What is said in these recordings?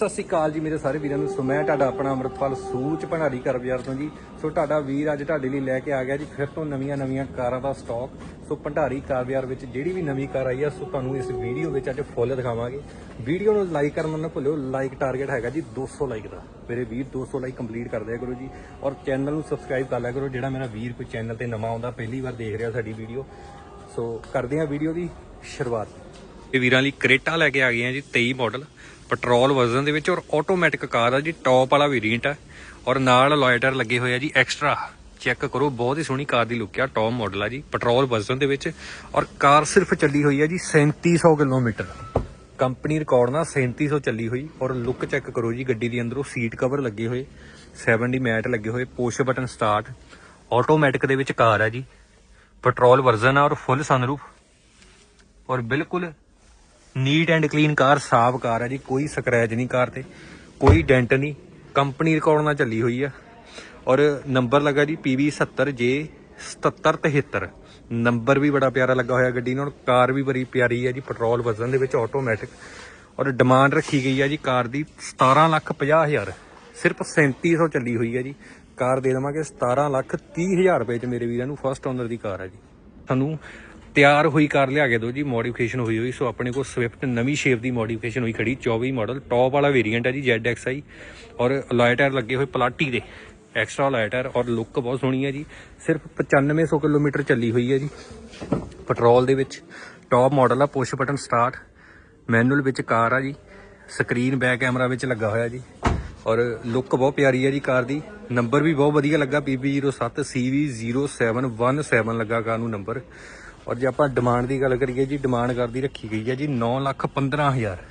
ਸਤਿ ਸ਼੍ਰੀ ਅਕਾਲ ਜੀ ਮੇਰੇ ਸਾਰੇ ਵੀਰਾਂ ਨੂੰ। ਸੋ ਮੈਂ ਤੁਹਾਡਾ ਆਪਣਾ ਅਮਰਤਪਾਲ ਸੂਚ ਭੰਡਾਰੀ ਕਰ ਬਾਜ਼ਾਰ ਤੋਂ ਜੀ। ਸੋ ਤੁਹਾਡਾ ਵੀਰ ਅੱਜ ਤੁਹਾਡੇ ਲਈ ਲੈ ਕੇ ਆ ਗਿਆ ਜੀ ਫਿਰ ਤੋਂ ਨਵੀਆਂ ਨਵੀਆਂ ਕਾਰਾਂ ਦਾ ਸਟਾਕ ਸੋ ਭੰਡਾਰੀ ਕਾਰ ਬਾਜ਼ਾਰ ਵਿੱਚ ਜਿਹੜੀ ਵੀ ਨਵੀਂ ਕਾਰ ਆਈ ਆ, ਸੋ ਤੁਹਾਨੂੰ ਇਸ ਵੀਡੀਓ ਵਿੱਚ ਅੱਜ ਫੁੱਲ ਦਿਖਾਵਾਂਗੇ। ਵੀਡੀਓ ਨੂੰ ਲਾਈਕ ਕਰਨਾ ਨਾ ਭੁੱਲਿਓ ਲਾਈਕ ਟਾਰਗੇਟ ਹੈਗਾ ਜੀ 200 ਲਾਈਕ ਦਾ। ਮੇਰੇ ਵੀਰ 200 ਲਾਈਕ ਕੰਪਲੀਟ ਕਰ ਦਿਆ ਕਰੋ ਜੀ। ਔਰ ਚੈਨਲ ਨੂੰ ਸਬਸਕ੍ਰਾਈਬ ਕਰ ਲਿਆ ਕਰੋ, ਜਿਹੜਾ ਮੇਰਾ ਵੀਰ ਕੋਈ ਚੈਨਲ ਤੇ ਨਵਾਂ ਆਉਂਦਾ, ਪਹਿਲੀ ਵਾਰ ਦੇਖ ਰਿਹਾ ਸਾਡੀ ਵੀਡੀਓ। ਸੋ ਕਰਦੇ ਹਾਂ ਵੀਡੀਓ ਦੀ ਸ਼ੁਰੂਆਤ। ਇਹ ਵੀਰਾਂ ਲਈ ਕਰੇਟਾ ਲੈ ਕੇ ਆ ਗਏ ਆ ਜੀ 23 ਮਾਡਲ ਪੈਟਰੋਲ ਵਰਜ਼ਨ ਦੇ ਵਿੱਚ ਔਰ ਆਟੋਮੈਟਿਕ ਕਾਰ ਆ ਜੀ ਟੌਪ ਵਾਲਾ ਵੇਰੀਐਂਟ ਆ। ਔਰ ਨਾਲ ਲੋਇਟਰ ਲੱਗੇ ਹੋਏ ਆ ਜੀ ਐਕਸਟਰਾ ਚੈੱਕ ਕਰੋ, ਬਹੁਤ ਹੀ ਸੋਹਣੀ ਕਾਰ ਦੀ ਲੁੱਕ ਆ ਟੌਪ ਮਾਡਲ ਆ ਜੀ, ਪੈਟਰੋਲ ਵਰਜ਼ਨ ਦੇ ਵਿੱਚ। ਔਰ ਕਾਰ ਸਿਰਫ ਚੱਲੀ ਹੋਈ ਆ ਜੀ 3700 ਕਿਲੋਮੀਟਰ। ਕੰਪਨੀ ਰਿਕਾਰਡ ਨਾਲ 3700 ਚੱਲੀ ਹੋਈ। ਔਰ ਲੁੱਕ ਚੈੱਕ ਕਰੋ ਜੀ, ਗੱਡੀ ਦੇ ਅੰਦਰੋਂ ਸੀਟ ਕਵਰ ਲੱਗੇ ਹੋਏ 70 ਮੈਟ ਲੱਗੇ ਹੋਏ ਪੁਸ਼ ਬਟਨ ਸਟਾਰਟ ਆਟੋਮੈਟਿਕ ਦੇ ਵਿੱਚ ਕਾਰ ਆ ਜੀ। ਪੈਟਰੋਲ ਵਰਜ਼ਨ ਆ ਔਰ ਫੁੱਲ ਸਨਰੂਫ ਔਰ ਬਿਲਕੁਲ ਨੀਟ ਐਂਡ ਕਲੀਨ ਕਾਰ ਸਾਫ਼ ਕਾਰ ਹੈ ਜੀ, ਕੋਈ ਸਕ੍ਰੈਚ ਨਹੀਂ ਕਾਰ ਤੇ, ਕੋਈ ਡੈਂਟ ਨਹੀਂ ਕੰਪਨੀ ਰਿਕਾਰਡ ਨਾਲ ਚੱਲੀ ਹੋਈ ਆ। ਔਰ ਨੰਬਰ ਲੱਗਾ ਜੀ PV70J 7773 ਨੰਬਰ ਵੀ ਬੜਾ ਪਿਆਰਾ ਲੱਗਾ ਹੋਇਆ ਗੱਡੀ ਨਾਲ ਔਰ ਕਾਰ ਵੀ ਬੜੀ ਪਿਆਰੀ ਹੈ ਜੀ ਪੈਟਰੋਲ ਵਜ਼ਨ ਦੇ ਵਿੱਚ ਆਟੋਮੈਟਿਕ ਔਰ ਡਿਮਾਂਡ ਰੱਖੀ ਗਈ ਹੈ ਜੀ ਕਾਰ ਦੀ 17 ਲੱਖ 50 ਹਜ਼ਾਰ। ਸਿਰਫ 3700 ਚੱਲੀ ਹੋਈ ਹੈ ਜੀ। ਕਾਰ ਦੇ ਦੇਵਾਂਗੇ 17 ਲੱਖ 30 ਹਜ਼ਾਰ ਰੁਪਏ ਚ ਮੇਰੇ ਵੀਰਾਂ ਨੂੰ ਫਸਟ ਓਨਰ ਦੀ ਕਾਰ ਹੈ ਜੀ। ਸਾਨੂੰ ਤਿਆਰ ਹੋਈ ਕਾਰ ਲਿਆ ਕੇ ਦਿਓ ਜੀ ਮੋਡੀਫਿਕੇਸ਼ਨ ਹੋਈ ਹੋਈ, ਸੋ ਆਪਣੇ ਕੋਲ ਸਵਿਫਟ ਨਵੀਂ ਸ਼ੇਪ ਦੀ ਮੋਡੀਫਿਕੇਸ਼ਨ ਹੋਈ ਖੜੀ 24 ਮਾਡਲ ਟੌਪ ਵਾਲਾ ਵੇਰੀਐਂਟ ਹੈ ਜੀ ZXi ਔਰ ਅਲੋਏ ਲੱਗੇ ਹੋਏ ਪਲਾਟੀ ਦੇ ਐਕਸਟਰਾ ਅਲੋਏ ਔਰ ਲੁੱਕ ਬਹੁਤ ਸੋਹਣੀ ਹੈ ਜੀ, ਸਿਰਫ 9500 ਕਿਲੋਮੀਟਰ ਚੱਲੀ ਹੋਈ ਹੈ ਜੀ ਪੈਟਰੋਲ ਦੇ ਵਿੱਚ ਟੌਪ ਮਾਡਲ ਆ ਪੁਸ਼ ਬਟਨ ਸਟਾਰਟ ਮੈਨੂਅਲ ਵਿੱਚ ਕਾਰ ਆ ਜੀ ਸਕਰੀਨ ਬੈਕ ਕੈਮਰਾ ਵਿੱਚ ਲੱਗਾ ਹੋਇਆ ਜੀ, ਔਰ ਲੁੱਕ ਬਹੁਤ ਪਿਆਰੀ ਹੈ ਜੀ ਕਾਰ ਦੀ ਨੰਬਰ ਵੀ ਬਹੁਤ ਵਧੀਆ ਲੱਗਾ PB07 CV0717 ਲੱਗਾ ਕਾਰ ਨੂੰ ਨੰਬਰ ਔਰ ਜੇ ਆਪਾਂ ਡਿਮਾਂਡ ਦੀ ਗੱਲ ਕਰੀਏ ਜੀ ਡਿਮਾਂਡ ਕਰਦੀ ਰੱਖੀ ਗਈ ਹੈ ਜੀ 9 ਲੱਖ 15000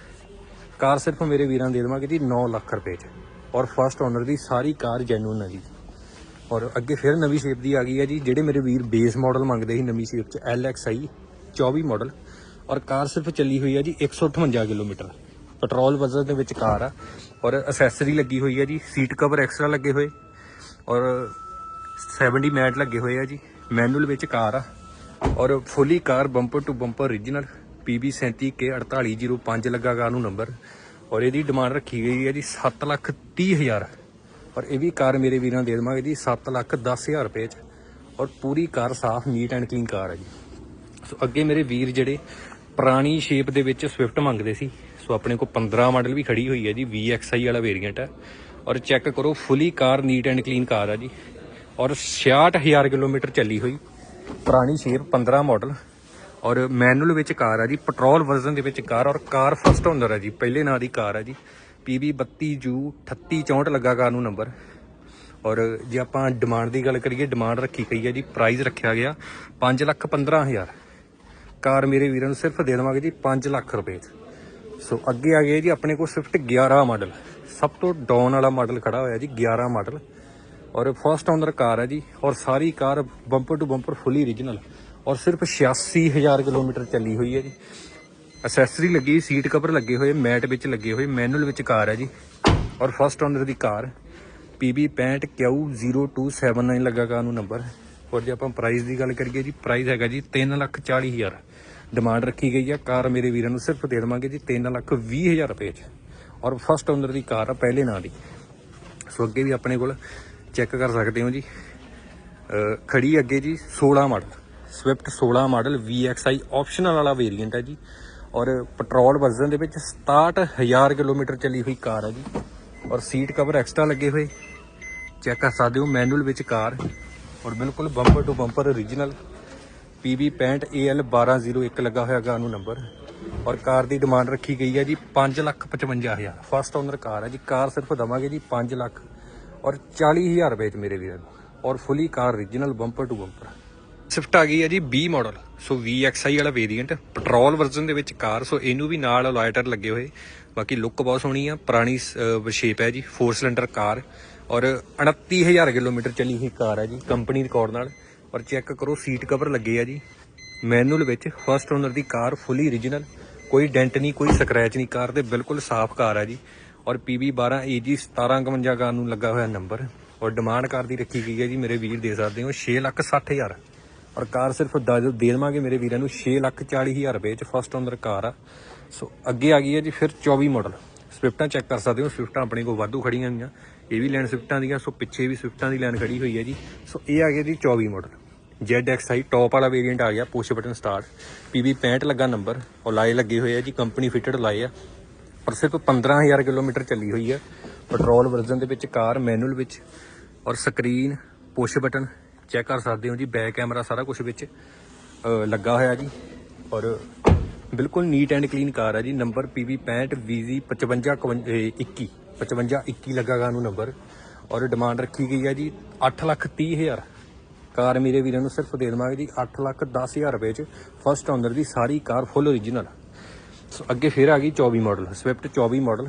ਕਾਰ ਸਿਰਫ ਮੇਰੇ ਵੀਰਾਂ ਦੇ ਦੇਵਾਂਗੇ ਜੀ 9 ਲੱਖ ਰੁਪਏ ਚ। ਔਰ ਫਸਟ ਓਨਰ ਦੀ ਸਾਰੀ ਕਾਰ ਜੈਨੂਨ ਹੈ ਜੀ। ਔਰ ਅੱਗੇ ਫਿਰ ਨਵੀਂ ਸ਼ੇਪ ਦੀ ਆ ਗਈ ਹੈ ਜੀ, ਜਿਹੜੇ ਮੇਰੇ ਵੀਰ ਬੇਸ ਮਾਡਲ ਮੰਗਦੇ ਸੀ ਨਵੀਂ ਸ਼ੇਪ ਚ, LXi 24 ਮਾਡਲ ਔਰ ਕਾਰ ਸਿਰਫ ਚੱਲੀ ਹੋਈ ਹੈ ਜੀ 158 ਕਿਲੋਮੀਟਰ। ਪੈਟਰੋਲ ਵਜ਼ਨ ਦੇ ਵਿੱਚ ਕਾਰ ਆ। ਔਰ ਅਸੈਸਰੀ ਲੱਗੀ ਹੋਈ ਹੈ ਜੀ ਸੀਟ ਕਵਰ ਐਕਸਟਰਾ ਲੱਗੇ ਹੋਏ। ਔਰ 70 ਮੈਟ ਲੱਗੇ ਹੋਏ ਆ ਜੀ। ਮੈਨੂਅਲ ਵਿੱਚ ਕਾਰ ਆ। ਔਰ fully car bumper to bumper origignal PB37 K 4805 ਲੱਗਾ ਕਾਰ ਨੂੰ ਨੰਬਰ ਔਰ ਇਹਦੀ ਡਿਮਾਂਡ ਰੱਖੀ ਗਈ ਹੈ ਜੀ 7 ਲੱਖ 30 ਹਜ਼ਾਰ। ਔਰ ਇਹ ਵੀ ਕਾਰ ਮੇਰੇ ਵੀਰਾਂ ਦੇ ਦੇਵਾਂਗੇ ਜੀ 7 ਲੱਖ 10 ਹਜ਼ਾਰ ਰੁਪਏ ਚ। ਔਰ ਪੂਰੀ ਕਾਰ ਸਾਫ਼ ਨੀਟ ਐਂਡ ਕਲੀਨ ਕਾਰ ਹੈ ਜੀ। ਸੋ ਅੱਗੇ ਮੇਰੇ ਵੀਰ ਜਿਹੜੇ ਪੁਰਾਣੀ ਸ਼ੇਪ ਦੇ ਵਿੱਚ ਸਵਿਫਟ ਮੰਗਦੇ ਸੀ, ਸੋ ਆਪਣੇ ਕੋਲ 15 ਮਾਡਲ ਵੀ ਖੜੀ ਹੋਈ ਹੈ ਜੀ VXI ਵਾਲਾ ਵੇਰੀਐਂਟ ਹੈ। ਔਰ ਚੈੱਕ ਕਰੋ, fully car neat and clean car ਆ ਜੀ। ਔਰ 66000 ਕਿਲੋਮੀਟਰ ਚੱਲੀ ਹੋਈ। ਪੁਰਾਣੀ ਸ਼ੇਪ 15 ਮਾਡਲ ਔਰ ਮੈਨੂਅਲ ਵਿੱਚ ਕਾਰ ਆ ਜੀ ਪੈਟਰੋਲ ਵਰਜ਼ਨ ਦੇ ਵਿੱਚ ਕਾਰ ਔਰ ਕਾਰ ਫਸਟ ਓਨਰ ਹੈ ਜੀ, ਪਹਿਲੇ ਨਾਂ ਦੀ ਕਾਰ ਹੈ ਜੀ। PB 32U 3864 ਲੱਗਾ ਕਾਰ ਨੂੰ ਨੰਬਰ ਔਰ ਜੇ ਆਪਾਂ ਡਿਮਾਂਡ ਦੀ ਗੱਲ ਕਰੀਏ ਡਿਮਾਂਡ ਰੱਖੀ ਗਈ ਹੈ ਜੀ ਪ੍ਰਾਈਸ ਰੱਖਿਆ ਗਿਆ 5 ਲੱਖ 15000 ਕਾਰ ਮੇਰੇ ਵੀਰਾਂ ਨੂੰ ਸਿਰਫ ਦੇ ਦੇਵਾਂਗੇ ਜੀ 5 ਲੱਖ ਰੁਪਏ 'ਚ। ਸੋ ਅੱਗੇ ਆ ਗਏ ਜੀ, ਆਪਣੇ ਕੋਲ ਸਵਿਫਟ 11 ਮਾਡਲ ਸਭ ਤੋਂ ਡਾਊਨ ਵਾਲਾ ਮਾਡਲ ਖੜਾ ਹੋਇਆ ਜੀ 11 ਮਾਡਲ ਔਰ ਫਸਟ ਓਨਰ ਕਾਰ ਹੈ ਜੀ, ਔਰ ਸਾਰੀ car bumper to bumper fully origignal ਔਰ ਸਿਰਫ 86000 ਕਿਲੋਮੀਟਰ ਚੱਲੀ ਹੋਈ ਹੈ ਜੀ। ਅਸੈਸਰੀ ਲੱਗੀ ਸੀਟ ਕਵਰ ਲੱਗੇ ਹੋਏ ਮੈਟ ਵਿੱਚ ਲੱਗੇ ਹੋਏ ਮੈਨੂਅਲ ਵਿੱਚ ਕਾਰ ਹੈ ਜੀ। ਔਰ ਫਸਟ ਓਨਰ ਦੀ ਕਾਰ PB 65Q0279 ਲੱਗਾ ਕਾਰ ਨੂੰ ਨੰਬਰ ਔਰ ਜੇ ਆਪਾਂ ਪ੍ਰਾਈਸ ਦੀ ਗੱਲ ਕਰੀਏ ਜੀ ਪ੍ਰਾਈਸ ਹੈਗਾ ਜੀ 340000 ਡਿਮਾਂਡ ਰੱਖੀ ਗਈ ਆ ਕਾਰ ਮੇਰੇ ਵੀਰਾਂ ਨੂੰ ਸਿਰਫ ਦੇ ਦੇਵਾਂਗੇ ਜੀ 320000 ਰੁਪਏ ਚ। ਔਰ ਫਸਟ ਓਨਰ ਦੀ ਕਾਰ ਆ, ਪਹਿਲੇ ਨਾਂ ਦੀ। ਸੋ ਅੱਗੇ ਵੀ ਆਪਣੇ ਕੋਲ ਚੈੱਕ ਕਰ ਸਕਦੇ ਹੋ ਜੀ। ਅਹ ਖੜੀ ਅੱਗੇ ਜੀ 16 model Swift 16 model VXI optional ਵਾਲਾ ਵੇਰੀਐਂਟ ਹੈ ਜੀ। ਔਰ ਪੈਟਰੋਲ ਵਰਜ਼ਨ ਦੇ ਵਿੱਚ 67000 ਕਿਲੋਮੀਟਰ ਚੱਲੀ ਹੋਈ ਕਾਰ ਹੈ ਜੀ। ਔਰ ਸੀਟ ਕਵਰ ਐਕਸਟਰਾ ਲੱਗੇ ਹੋਏ। ਚੈੱਕ ਕਰ ਸਕਦੇ ਹੋ ਮੈਨੂਅਲ ਵਿੱਚ ਕਾਰ। ਔਰ ਬਿਲਕੁਲ bumper to bumper origignal PB 65AL 1201 ਲੱਗਾ ਹੋਇਆ ਕਾਰ ਨੂੰ ਨੰਬਰ ਔਰ ਕਾਰ ਦੀ ਡਿਮਾਂਡ ਰੱਖੀ ਗਈ ਹੈ ਜੀ 555000 ਫਸਟ ਓਨਰ ਕਾਰ ਹੈ ਜੀ। ਕਾਰ ਸਿਰਫ ਦਵਾਂਗੇ ਜੀ 5 ਲੱਖ। ਔਰ 40000 ਰੁਪਏ ਚ ਮੇਰੇ ਵੀਰ ਨੂੰ ਔਰ fully car origignal bumper to bumper Swift ਆ ਗਈ ਹੈ ਜੀ 20 ਮਾਡਲ ਸੋ VXI ਵਾਲਾ ਵੇਰੀਐਂਟ ਪੈਟਰੋਲ ਵਰਜ਼ਨ ਦੇ ਵਿੱਚ ਕਾਰ। ਸੋ ਇਹਨੂੰ ਵੀ ਨਾਲ ਲਾਈਟਰ ਲੱਗੇ ਹੋਏ। ਬਾਕੀ ਲੁੱਕ ਬਹੁਤ ਸੋਹਣੀ ਆ, ਪੁਰਾਣੀ ਸ਼ੇਪ ਹੈ ਜੀ 4 ਸਿਲੰਡਰ ਕਾਰ। ਔਰ 29000 ਕਿਲੋਮੀਟਰ ਚੱਲੀ ਹੋਈ ਕਾਰ ਹੈ ਜੀ ਕੰਪਨੀ ਰਿਕਾਰਡ ਨਾਲ। ਔਰ ਚੈੱਕ ਕਰੋ ਸੀਟ ਕਵਰ ਲੱਗੇ ਆ ਜੀ। ਮੈਨੂਅਲ ਵਿੱਚ ਫਸਟ ਓਨਰ ਦੀ ਕਾਰ ਫੁੱਲੀ origignal ਕੋਈ ਡੈਂਟ ਨਹੀਂ, ਕੋਈ ਸਕ੍ਰੈਚ ਨਹੀਂ, ਕਾਰ ਤੇ ਬਿਲਕੁਲ ਸਾਫ਼ ਕਾਰ ਹੈ ਜੀ। ਔਰ PB 12 AG 1751 ਕਾਰ ਨੂੰ ਲੱਗਾ ਹੋਇਆ ਨੰਬਰ। ਔਰ ਡਿਮਾਂਡ ਕਾਰ ਦੀ ਰੱਖੀ ਗਈ ਹੈ ਜੀ, ਮੇਰੇ ਵੀਰ ਦੇ ਸਕਦੇ ਹੋ 660000 ਔਰ ਕਾਰ ਸਿਰਫ ਦ- ਦੇ ਦੇਵਾਂਗੇ ਮੇਰੇ ਵੀਰਾਂ ਨੂੰ 640000 ਰੁਪਏ ਚ ਫਸਟ ਓਨਰ ਕਾਰ ਆ। ਸੋ ਅੱਗੇ ਆ ਗਈ ਹੈ ਜੀ ਫਿਰ 24 ਮਾਡਲ ਸਵਿਫਟਾਂ ਚੈੱਕ ਕਰ ਸਕਦੇ ਹੋ, ਸਵਿਫਟਾਂ ਆਪਣੇ ਕੋਲ ਵਾਧੂ ਖੜੀਆਂ ਹੋਈਆਂ। ਇਹ ਵੀ ਲੈਣ ਸਵਿਫਟਾਂ ਦੀਆਂ, ਸੋ ਪਿੱਛੇ ਵੀ ਸਵਿਫਟਾਂ ਦੀ ਲਾਈਨ ਖੜੀ ਹੋਈ ਹੈ ਜੀ। ਸੋ ਇਹ ਆ ਗਿਆ ਜੀ 24 ਮਾਡਲ ZXi ਟੌਪ ਵਾਲਾ ਵੇਰੀਐਂਟ ਆ ਗਿਆ ਪੁਸ਼ ਬਟਨ ਸਟਾਰਟ PB 65 ਲੱਗਾ ਨੰਬਰ। ਔਰ ਲਾਏ ਲੱਗੇ ਹੋਏ ਆ ਜੀ ਕੰਪਨੀ ਫਿਟਡ ਲਾਏ ਆ। ਪਰ ਸਿਰਫ 15000 ਕਿਲੋਮੀਟਰ ਚੱਲੀ ਹੋਈ ਹੈ। ਪੈਟਰੋਲ ਵਰਜ਼ਨ ਦੇ ਵਿੱਚ ਕਾਰ, ਮੈਨੂਅਲ ਵਿੱਚ ਔਰ ਸਕਰੀਨ ਪੁਸ਼ ਬਟਨ ਚੈੱਕ ਕਰ ਸਕਦੇ ਹੋ ਜੀ ਬੈਕ ਕੈਮਰਾ ਸਾਰਾ ਕੁਝ ਵਿੱਚ ਲੱਗਾ ਹੋਇਆ ਜੀ। ਔਰ ਬਿਲਕੁਲ ਨੀਟ ਐਂਡ ਕਲੀਨ ਕਾਰ ਹੈ ਜੀ। ਨੰਬਰ PB 65 VZ 55 21 55 21 ਲੱਗਾਗਾ ਨੂੰ ਨੰਬਰ। ਔਰ ਡਿਮਾਂਡ ਰੱਖੀ ਗਈ ਹੈ ਜੀ 8 ਲੱਖ 30 ਹਜ਼ਾਰ। ਕਾਰ ਮੇਰੇ ਵੀਰਾਂ ਨੂੰ ਸਿਰਫ ਦੇ ਦੇਵਾਂਗੇ ਜੀ 8 ਲੱਖ 10 ਹਜ਼ਾਰ ਰੁਪਏ ਚ ਫਸਟ ਓਨਰ ਦੀ ਸਾਰੀ ਕਾਰ ਫੁੱਲ ਓਰੀਜਨਲ ਸੋ ਅੱਗੇ ਫਿਰ ਆ ਗਈ 24 ਮਾਡਲ ਸਵਿਫਟ 24 ਮਾਡਲ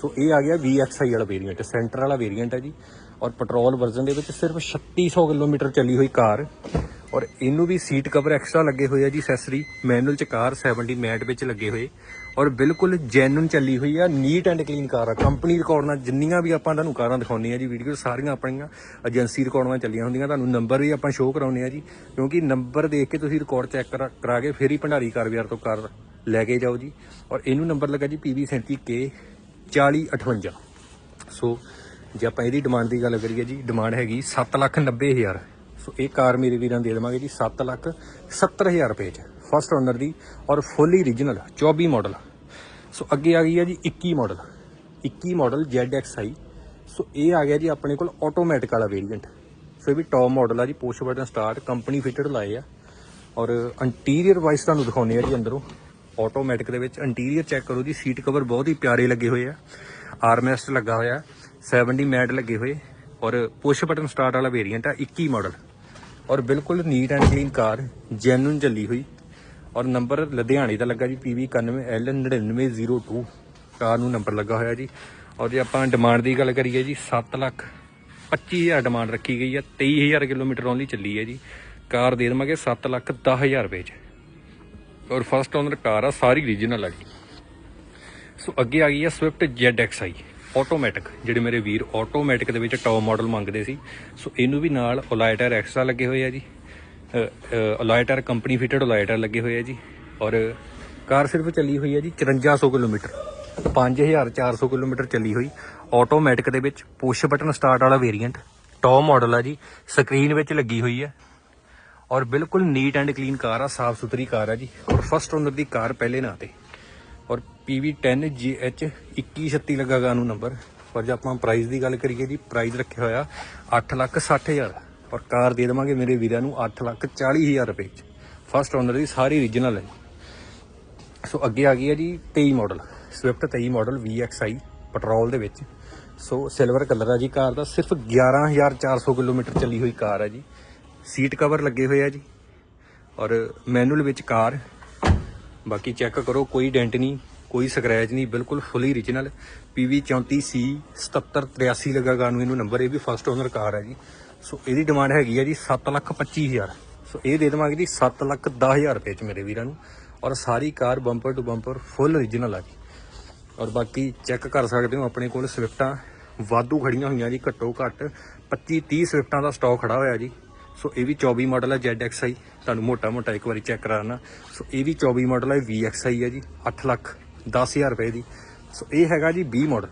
ਸੋ ਇਹ ਆ ਗਿਆ VXI ਵਾਲਾ ਵੇਰੀਐਂਟ ਸੈਂਟਰ ਵਾਲਾ ਵੇਰੀਐਂਟ ਹੈ ਜੀ। ਔਰ ਪੈਟਰੋਲ ਵਰਜ਼ਨ ਦੇ ਵਿੱਚ ਸਿਰਫ 3600 ਕਿਲੋਮੀਟਰ ਚੱਲੀ ਹੋਈ ਕਾਰ। ਔਰ ਇਹਨੂੰ ਵੀ ਸੀਟ ਕਵਰ ਐਕਸਟਰਾ ਲੱਗੇ ਹੋਏ ਆ ਜੀ ਐਕਸੈਸਰੀ ਮੈਨੂਅਲ ਚ ਕਾਰ 70 ਮੈਟ ਵਿੱਚ ਲੱਗੇ ਹੋਏ। ਔਰ ਬਿਲਕੁਲ ਜੈਨੂਨ ਚੱਲੀ ਹੋਈ ਆ ਨੀਟ ਐਂਡ ਕਲੀਨ ਕਾਰ ਆ। ਕੰਪਨੀ ਰਿਕਾਰਡ ਨਾਲ ਜਿੰਨੀਆਂ ਵੀ ਆਪਾਂ ਤੁਹਾਨੂੰ ਕਾਰਾਂ ਦਿਖਾਉਂਦੇ ਆ ਜੀ ਵੀਡੀਓ ਸਾਰੀਆਂ ਆਪਣੀਆਂ ਏਜੰਸੀ ਰਿਕਾਰਡ ਨਾਲ ਚੱਲੀਆਂ ਹੁੰਦੀਆਂ। ਤੁਹਾਨੂੰ ਨੰਬਰ ਵੀ ਆਪਾਂ ਸ਼ੋਅ ਕਰਾਉਂਦੇ ਆ ਜੀ, ਕਿਉਂਕਿ ਨੰਬਰ ਦੇਖ ਕੇ ਤੁਸੀਂ ਰਿਕਾਰਡ ਚੈੱਕ ਕਰਾ ਕੇ ਫਿਰ ਹੀ ਭੰਡਾਰੀ ਕਾਰ ਬਾਜ਼ਾਰ ਤੋਂ ਕਾਰ ਲੈ ਕੇ ਜਾਓ ਜੀ। ਔਰ ਇਹਨੂੰ ਨੰਬਰ ਲੱਗਾ ਜੀ PV 37K 4058 ਸੋ ਜੇ ਆਪਾਂ ਇਹਦੀ ਡਿਮਾਂਡ ਦੀ ਗੱਲ ਕਰੀਏ ਜੀ ਡਿਮਾਂਡ ਹੈਗੀ 790000 ਸੋ ਇਹ ਕਾਰ ਮੇਰੇ ਵੀਰਾਂ ਦੇ ਦੇਵਾਂਗੇ ਜੀ 770000 ਰੁਪਏ ਚ। ਫਸਟ ਓਨਰ ਦੀ ਔਰ ਫੁੱਲੀ ਰੀਜਨਲ 24 ਮਾਡਲ ਸੋ ਅੱਗੇ ਆ ਗਈ ਹੈ ਜੀ 21 ਮਾਡਲ 21 ਮਾਡਲ ZXi ਸੋ ਇਹ ਆ ਗਿਆ ਜੀ ਆਪਣੇ ਕੋਲ ਆਟੋਮੈਟਿਕ ਵਾਲਾ ਵੇਰੀਐਂਟ ਸੋ ਇਹ ਵੀ ਟੌਪ ਮਾਡਲ ਆ ਜੀ push button start company fitted ਲਾਏ ਆ। ਔਰ ਇੰਟੀਰੀਅਰ ਵਾਈਸ ਤੁਹਾਨੂੰ ਦਿਖਾਉਂਦੇ ਆ ਜੀ ਅੰਦਰੋਂ। ਆਟੋਮੈਟਿਕ ਦੇ ਵਿੱਚ ਇੰਟੀਰੀਅਰ ਚੈੱਕ ਕਰੋ ਜੀ ਸੀਟ ਕਵਰ ਬਹੁਤ ਹੀ ਪਿਆਰੇ ਲੱਗੇ ਹੋਏ ਆ। ਆਰਮਰੈਸਟ ਲੱਗਾ ਹੋਇਆ 70 ਮੈਟ ਲੱਗੇ ਹੋਏ। ਔਰ ਪੁਸ਼ ਬਟਨ ਸਟਾਰਟ ਵਾਲਾ ਵੇਰੀਐਂਟ ਆ 21 ਮਾਡਲ ਔਰ ਬਿਲਕੁਲ neat and clean car genuine ਚੱਲੀ ਹੋਈ। ਔਰ ਨੰਬਰ ਲੁਧਿਆਣੇ ਦਾ ਲੱਗਾ ਜੀ PV 91L9902 ਕਾਰ ਨੂੰ ਨੰਬਰ ਲੱਗਾ ਹੋਇਆ ਜੀ। ਔਰ ਜੇ ਆਪਾਂ ਡਿਮਾਂਡ ਦੀ ਗੱਲ ਕਰੀਏ ਜੀ 7 ਲੱਖ 25000 ਡਿਮਾਂਡ ਰੱਖੀ ਗਈ ਹੈ 23000 ਕਿਲੋਮੀਟਰ ਓਨਲੀ ਚੱਲੀ ਹੈ ਜੀ। ਕਾਰ ਦੇ ਦੇਵਾਂਗੇ 7 ਲੱਖ 10000 ਰੁਪਏ ਚ। ਔਰ ਫਸਟ ਓਨਰ ਕਾਰ ਆ, ਸਾਰੀ ਰੀਜਨਲ ਆ ਜੀ। ਸੋ ਅੱਗੇ ਆ ਗਈ ਹੈ ਸਵਿਫਟ ZXi ਆਟੋਮੈਟਿਕ ਜਿਹੜੇ ਮੇਰੇ ਵੀਰ ਆਟੋਮੈਟਿਕ ਦੇ ਵਿੱਚ ਟੌਪ ਮਾਡਲ ਮੰਗਦੇ ਸੀ। ਸੋ ਇਹਨੂੰ ਵੀ ਨਾਲ ਅਲਾਈਟਰ ਐਕਸਟਰਾ ਲੱਗੇ ਹੋਏ ਆ ਜੀ। ਅਲਾਈਟਰ ਕੰਪਨੀ ਫਿਟਡ ਅਲਾਈਟਰ ਲੱਗੇ ਹੋਏ ਆ ਜੀ। ਔਰ ਕਾਰ ਸਿਰਫ ਚੱਲੀ ਹੋਈ ਹੈ ਜੀ 5400 ਕਿਲੋਮੀਟਰ। 5400 ਕਿਲੋਮੀਟਰ ਚੱਲੀ ਹੋਈ। ਆਟੋਮੈਟਿਕ ਦੇ ਵਿੱਚ ਪੁਸ਼ ਬਟਨ ਸਟਾਰਟ ਵਾਲਾ ਵੇਰੀਐਂਟ ਟੌਪ ਮਾਡਲ ਆ ਜੀ। ਸਕਰੀਨ ਵਿੱਚ ਲੱਗੀ ਹੋਈ ਹੈ ਔਰ ਬਿਲਕੁਲ ਨੀਟ ਐਂਡ ਕਲੀਨ ਕਾਰ ਆ, ਸਾਫ਼ ਸੁਥਰੀ ਕਾਰ ਆ ਜੀ। ਔਰ ਫਸਟ ਓਨਰ ਦੀ ਕਾਰ ਪਹਿਲੇ ਨਾਂ ਤੇ। PV10 GH 2136 ਲੱਗਾਗਾ ਨੂੰ ਨੰਬਰ ਪਰ ਜੇ ਆਪਾਂ ਪ੍ਰਾਈਸ ਦੀ ਗੱਲ ਕਰੀਏ ਜੀ ਪ੍ਰਾਈਸ ਰੱਖਿਆ ਹੋਇਆ 8 ਲੱਖ 60 ਹਜ਼ਾਰ। ਔਰ ਕਾਰ ਦੇ ਦੇਵਾਂਗੇ ਮੇਰੇ ਵੀਰਾਂ ਨੂੰ 8 ਲੱਖ 40 ਹਜ਼ਾਰ ਰੁਪਏ ਚ। ਫਸਟ ਓਨਰ ਦੀ ਸਾਰੀ ਓਰੀਜਨਲ ਹੈ ਸੋ ਅੱਗੇ ਆ ਗਈ ਹੈ ਜੀ 23 model Swift 23 model VXI petrol ਦੇ ਵਿੱਚ। ਸੋ ਸਿਲਵਰ ਕਲਰ ਆ ਜੀ ਕਾਰ ਦਾ। ਸਿਰਫ 11400 ਕਿਲੋਮੀਟਰ ਚੱਲੀ ਹੋਈ ਕਾਰ ਹੈ ਜੀ। ਸੀਟ ਕਵਰ ਲੱਗੇ ਹੋਏ ਆ ਜੀ। ਔਰ ਮੈਨੂਅਲ ਵਿੱਚ ਕਾਰ। ਬਾਕੀ ਚੈੱਕ ਕਰੋ, ਕੋਈ ਡੈਂਟ ਨਹੀਂ। ਕੋਈ ਸਕ੍ਰੈਚ ਨਹੀਂ, ਬਿਲਕੁਲ ਫੁੱਲੀ ਓਰੀਜਨਲ PV 34C 7783 ਲੱਗਾਗਾ ਨੂੰ ਇਹਨੂੰ ਨੰਬਰ ਇਹ ਵੀ ਫਸਟ ਓਨਰ ਕਾਰ ਹੈ ਜੀ। ਸੋ ਇਹਦੀ ਡਿਮਾਂਡ ਹੈਗੀ ਹੈ ਜੀ 725000 ਸੋ ਇਹ ਦੇ ਦੇਵਾਂਗੇ ਜੀ 710000 ਰੁਪਏ ਚ ਮੇਰੇ ਵੀਰਾਂ ਨੂੰ। ਔਰ ਸਾਰੀ car bumper to bumper full original ਆ ਜੀ। ਔਰ ਬਾਕੀ ਚੈੱਕ ਕਰ ਸਕਦੇ ਹੋ ਆਪਣੇ ਕੋਲ ਸਵਿਫਟਾਂ। ਵਾਧੂ ਖੜੀਆਂ ਹੋਈਆਂ ਜੀ, ਘੱਟੋ ਘੱਟ 25 30 ਸਵਿਫਟਾਂ ਦਾ ਸਟਾਕ ਖੜਾ ਹੋਇਆ ਜੀ। ਸੋ ਇਹ ਵੀ 24 ਮਾਡਲ ਹੈ ZXi ਤੁਹਾਨੂੰ ਮੋਟਾ ਮੋਟਾ ਇੱਕ ਵਾਰੀ ਚੈੱਕ ਕਰਾਣਾ ਸੋ ਇਹ ਵੀ 24 ਮਾਡਲ ਹੈ VXi ਹੈ ਜੀ 8 ਲੱਖ। 10000 ਰੁਪਏ ਦੀ। ਸੋ ਇਹ ਹੈਗਾ ਜੀ 20 ਮਾਡਲ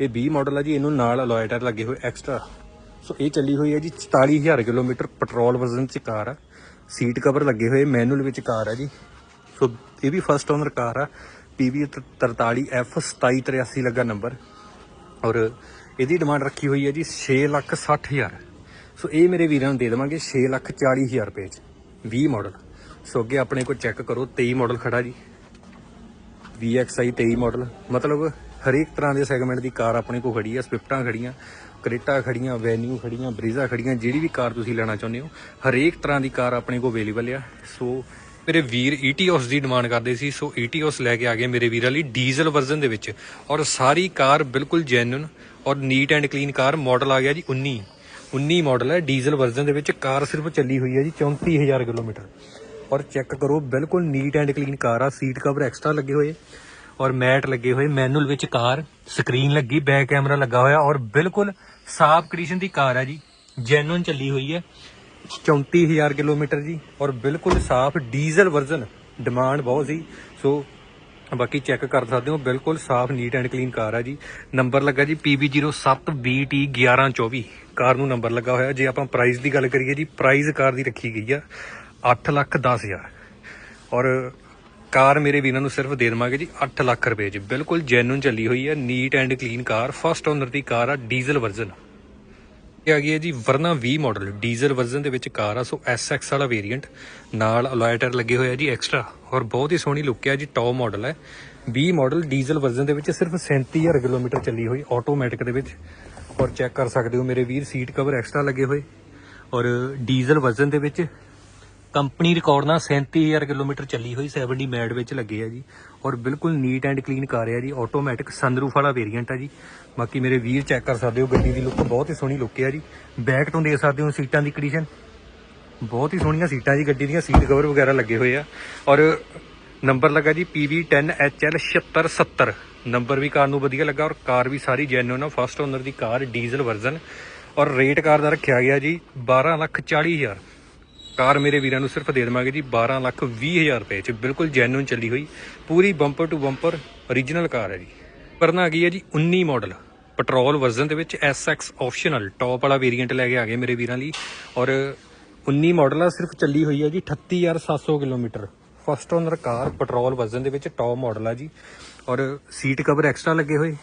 ਇਹ 20 ਮਾਡਲ ਆ ਜੀ, ਇਹਨੂੰ ਨਾਲ ਅਲੋਇਟਰ ਲੱਗੇ ਹੋਏ ਐਕਸਟਰਾ ਸੋ ਇਹ ਚੱਲੀ ਹੋਈ ਹੈ ਜੀ 44000 ਕਿਲੋਮੀਟਰ ਪੈਟਰੋਲ ਵਰਜ਼ਨ ਚ ਕਾਰ ਆ। ਸੀਟ ਕਵਰ ਲੱਗੇ ਹੋਏ ਮੈਨੂਅਲ ਵਿੱਚ ਕਾਰ ਆ ਜੀ। ਸੋ ਇਹ ਵੀ ਫਸਟ ਓਨਰ ਕਾਰ ਆ। PV 43F 2783 ਲੱਗਾ ਨੰਬਰ ਔਰ ਇਹਦੀ ਡਿਮਾਂਡ ਰੱਖੀ ਹੋਈ ਹੈ ਜੀ 6 ਲੱਖ 60000 ਸੋ ਇਹ ਮੇਰੇ ਵੀਰਾਂ ਨੂੰ ਦੇ ਦੇਵਾਂਗੇ 6 ਲੱਖ 40000 ਰੁਪਏ ਚ। 20 ਮਾਡਲ ਸੋ ਅੱਗੇ ਆਪਣੇ ਕੋਲ ਚੈੱਕ ਕਰੋ 23 ਮਾਡਲ ਖੜਾ ਜੀ। VXI 23 ਮਾਡਲ ਮਤਲਬ ਹਰੇਕ ਤਰ੍ਹਾਂ ਦੇ ਸੈਗਮੈਂਟ ਦੀ ਕਾਰ ਆਪਣੇ ਕੋਲ ਖੜੀ ਆ ਸਵਿਫਟਾਂ ਖੜੀਆਂ ਕਰੇਟਾ ਖੜੀਆਂ ਵੈਨਿਊ ਖੜੀਆਂ ਬਰੀਜ਼ਾ ਖੜੀਆਂ, ਜਿਹੜੀ ਵੀ ਕਾਰ ਤੁਸੀਂ ਲੈਣਾ ਚਾਹੁੰਦੇ ਹੋ, ਹਰੇਕ ਤਰ੍ਹਾਂ ਦੀ ਕਾਰ ਆਪਣੇ ਕੋਲ ਅਵੇਲੇਬਲ ਆ। ਸੋ ਮੇਰੇ ਵੀਰ ETOS ਦੀ ਡਿਮਾਂਡ ਕਰਦੇ ਸੀ ਸੋ ETOS ਲੈ ਕੇ ਆ ਗਏ ਮੇਰੇ ਵੀਰਾਂ ਲਈ ਡੀਜ਼ਲ ਵਰਜ਼ਨ ਦੇ ਵਿੱਚ। ਔਰ ਸਾਰੀ ਕਾਰ ਬਿਲਕੁਲ ਜੈਨੂਨ ਔਰ neat and clean car model ਆ ਗਿਆ ਜੀ 19 19 ਮਾਡਲ ਹੈ ਡੀਜ਼ਲ ਵਰਜ਼ਨ ਦੇ ਵਿੱਚ ਕਾਰ ਸਿਰਫ ਚੱਲੀ ਹੋਈ ਹੈ ਜੀ 34000 ਕਿਲੋਮੀਟਰ। ਔਰ ਚੈੱਕ ਕਰੋ, ਬਿਲਕੁਲ ਨੀਟ ਐਂਡ ਕਲੀਨ ਕਾਰ ਆ ਸੀਟ ਕਵਰ ਐਕਸਟਰਾ ਲੱਗੇ ਹੋਏ ਔਰ ਮੈਟ ਲੱਗੇ ਹੋਏ ਮੈਨੂਅਲ ਵਿੱਚ ਕਾਰ ਸਕਰੀਨ ਲੱਗੀ ਬੈਕ ਕੈਮਰਾ ਲੱਗਾ ਹੋਇਆ ਔਰ ਬਿਲਕੁਲ ਸਾਫ਼ ਕੰਡੀਸ਼ਨ ਦੀ ਕਾਰ ਹੈ ਜੀ ਜੈਨੂਨ ਚੱਲੀ ਹੋਈ ਹੈ। 34000 ਕਿਲੋਮੀਟਰ ਜੀ ਔਰ ਬਿਲਕੁਲ ਸਾਫ਼ ਡੀਜ਼ਲ ਵਰਜ਼ਨ ਡਿਮਾਂਡ ਬਹੁਤ ਸੀ। ਸੋ ਬਾਕੀ ਚੈੱਕ ਕਰ ਸਕਦੇ ਹੋ, ਬਿਲਕੁਲ ਸਾਫ਼ ਨੀਟ ਐਂਡ ਕਲੀਨ ਕਾਰ ਆ ਜੀ। ਨੰਬਰ ਲੱਗਾ ਜੀ PB07BT1124 ਕਾਰ ਨੂੰ ਨੰਬਰ ਲੱਗਾ ਹੋਇਆ। ਜੇ ਆਪਾਂ ਪ੍ਰਾਈਸ ਦੀ ਗੱਲ ਕਰੀਏ ਜੀ ਪ੍ਰਾਈਸ ਕਾਰ ਦੀ ਰੱਖੀ ਗਈ ਆ। 8 ਲੱਖ 10 ਹਜ਼ਾਰ। ਔਰ ਕਾਰ ਮੇਰੇ ਵੀਰਾਂ ਨੂੰ ਸਿਰਫ ਦੇ ਦੇਵਾਂਗੇ ਜੀ 8 ਲੱਖ ਰੁਪਏ ਜੀ। ਬਿਲਕੁਲ ਜੈਨੂਨ ਚੱਲੀ ਹੋਈ ਹੈ neat and clean car first owner the car ਆ ਡੀਜ਼ਲ ਵਰਜ਼ਨ ਇਹ ਆ ਗਈ ਹੈ ਜੀ ਵਰਨਾ 20 ਮਾਡਲ ਡੀਜ਼ਲ ਵਰਜ਼ਨ ਦੇ ਵਿੱਚ ਕਾਰ ਆ, ਸੋ SX ਵਾਲਾ ਵੇਰੀਐਂਟ ਨਾਲ ਅਲੋਏ ਲੱਗੇ ਹੋਏ ਆ ਜੀ ਐਕਸਟਰਾ ਔਰ ਬਹੁਤ ਹੀ ਸੋਹਣੀ ਲੁੱਕ ਹੈ ਜੀ ਟੌਪ ਮਾਡਲ ਹੈ। 20 ਮਾਡਲ ਡੀਜ਼ਲ ਵਰਜ਼ਨ ਦੇ ਵਿੱਚ ਸਿਰਫ 37000 ਕਿਲੋਮੀਟਰ ਚੱਲੀ ਹੋਈ ਆਟੋਮੈਟਿਕ ਦੇ ਵਿੱਚ। ਔਰ ਚੈੱਕ ਕਰ ਸਕਦੇ ਹੋ ਮੇਰੇ ਵੀਰ ਸੀਟ ਕਵਰ ਐਕਸਟਰਾ ਲੱਗੇ ਹੋਏ। ਔਰ ਡੀਜ਼ਲ ਵਰਜ਼ਨ ਦੇ ਵਿੱਚ ਕੰਪਨੀ ਰਿਕਾਰਡ ਨਾਲ 37000 ਕਿਲੋਮੀਟਰ ਚੱਲੀ ਹੋਈ 70 ਮੈਡ ਵਿੱਚ ਲੱਗੇ ਆ ਜੀ। ਔਰ ਬਿਲਕੁਲ ਨੀਟ ਐਂਡ ਕਲੀਨ ਕਾਰ ਆ ਜੀ। ਆਟੋਮੈਟਿਕ ਸੰਦਰੂਫ ਵਾਲਾ ਵੇਰੀਐਂਟ ਆ ਜੀ। ਬਾਕੀ ਮੇਰੇ ਵੀਰ ਚੈੱਕ ਕਰ ਸਕਦੇ ਹੋ, ਗੱਡੀ ਦੀ ਲੁੱਕ ਬਹੁਤ ਹੀ ਸੋਹਣੀ ਲੁੱਕ ਆ ਜੀ। ਬੈਕ ਤੋਂ ਦੇਖ ਸਕਦੇ ਹੋ ਸੀਟਾਂ ਦੀ ਕੰਡੀਸ਼ਨ ਬਹੁਤ ਹੀ ਸੋਹਣੀਆਂ ਸੀਟਾਂ ਜੀ, ਗੱਡੀ ਦੀਆਂ ਸੀਟ ਕਵਰ ਵਗੈਰਾ ਲੱਗੇ ਹੋਏ ਆ। ਔਰ ਨੰਬਰ ਲੱਗਾ ਜੀ PV10HL7670 ਨੰਬਰ ਵੀ ਕਾਰ ਨੂੰ ਵਧੀਆ ਲੱਗਾ ਔਰ ਕਾਰ ਵੀ ਸਾਰੀ ਜੈਨੂਨ ਆ। ਫਸਟ ਓਨਰ ਦੀ ਕਾਰ ਡੀਜ਼ਲ ਵਰਜ਼ਨ ਔਰ ਰੇਟ ਕਾਰ ਦਾ ਰੱਖਿਆ ਗਿਆ ਜੀ 12 ਲੱਖ 40 ਹਜ਼ਾਰ। ਕਾਰ ਮੇਰੇ ਵੀਰਾਂ ਨੂੰ ਸਿਰਫ ਦੇ ਦੇਵਾਂਗੇ ਜੀ 12 ਲੱਖ 20 ਹਜ਼ਾਰ ਰੁਪਏ ਚ। ਬਿਲਕੁਲ ਜੈਨੂਨ ਚੱਲੀ ਹੋਈ। ਪੂਰੀ bumper to bumper origignal car ਹੈ ਜੀ। ਵਰਨਾ ਆ ਗਈ ਹੈ ਜੀ 19 ਮਾਡਲ ਪੈਟਰੋਲ ਵਰਜ਼ਨ ਦੇ ਵਿੱਚ SX ਆਪਸ਼ਨਲ ਟੌਪ ਵਾਲਾ ਵੇਰੀਐਂਟ ਲੈ ਕੇ ਆ ਗਏ ਮੇਰੇ ਵੀਰਾਂ ਲਈ। ਔਰ 19 ਮਾਡਲ ਆ, ਸਿਰਫ ਚੱਲੀ ਹੋਈ ਹੈ ਜੀ 38700 kilometre. First owner car petrol version ਦੇ ਵਿੱਚ ਟੌਪ ਮਾਡਲ ਆ ਜੀ। ਔਰ ਸੀਟ ਕਵਰ ਐਕਸਟਰਾ ਲੱਗੇ ਹੋਏ।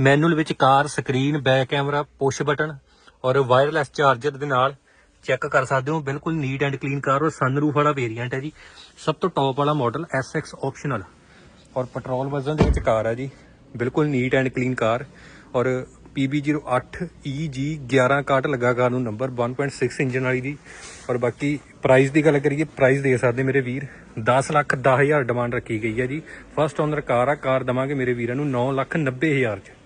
ਮੈਨੂਅਲ ਵਿੱਚ car screen back camera push button ਔਰ ਵਾਇਰਲੈਸ ਚਾਰਜਰ ਦੇ ਨਾਲ ਚੈੱਕ ਕਰ ਸਕਦੇ ਹੋ, ਬਿਲਕੁਲ ਨੀਟ ਐਂਡ ਕਲੀਨ ਕਾਰ, ਔਰ ਸਨਰੂਫ ਵਾਲਾ ਵੇਰੀਐਂਟ ਹੈ ਜੀ। ਸਭ ਤੋਂ ਟੌਪ ਵਾਲਾ ਮਾਡਲ SX ਆਪਸ਼ਨਲ ਔਰ ਪੈਟਰੋਲ ਵਰਜ਼ਨ ਦੇ ਵਿੱਚ ਕਾਰ ਹੈ ਜੀ। ਬਿਲਕੁਲ ਨੀਟ ਐਂਡ ਕਲੀਨ ਕਾਰ, ਔਰ PB08 EG1161 ਲੱਗਾ ਕਾਰ ਨੂੰ ਨੰਬਰ 1.6 ਇੰਜਨ ਵਾਲੀ ਦੀ। ਔਰ ਬਾਕੀ ਪ੍ਰਾਈਸ ਦੀ ਗੱਲ ਕਰੀਏ ਪ੍ਰਾਈਸ ਦੇ ਸਕਦੇ ਮੇਰੇ ਵੀਰ 10 ਲੱਖ 10000 ਡਿਮਾਂਡ ਰੱਖੀ ਗਈ ਹੈ ਜੀ। ਫਸਟ ਓਨਰ ਕਾਰ ਆ, ਕਾਰ ਦਵਾਂਗੇ ਮੇਰੇ ਵੀਰਾਂ ਨੂੰ 9 ਲੱਖ 90000 ਚ।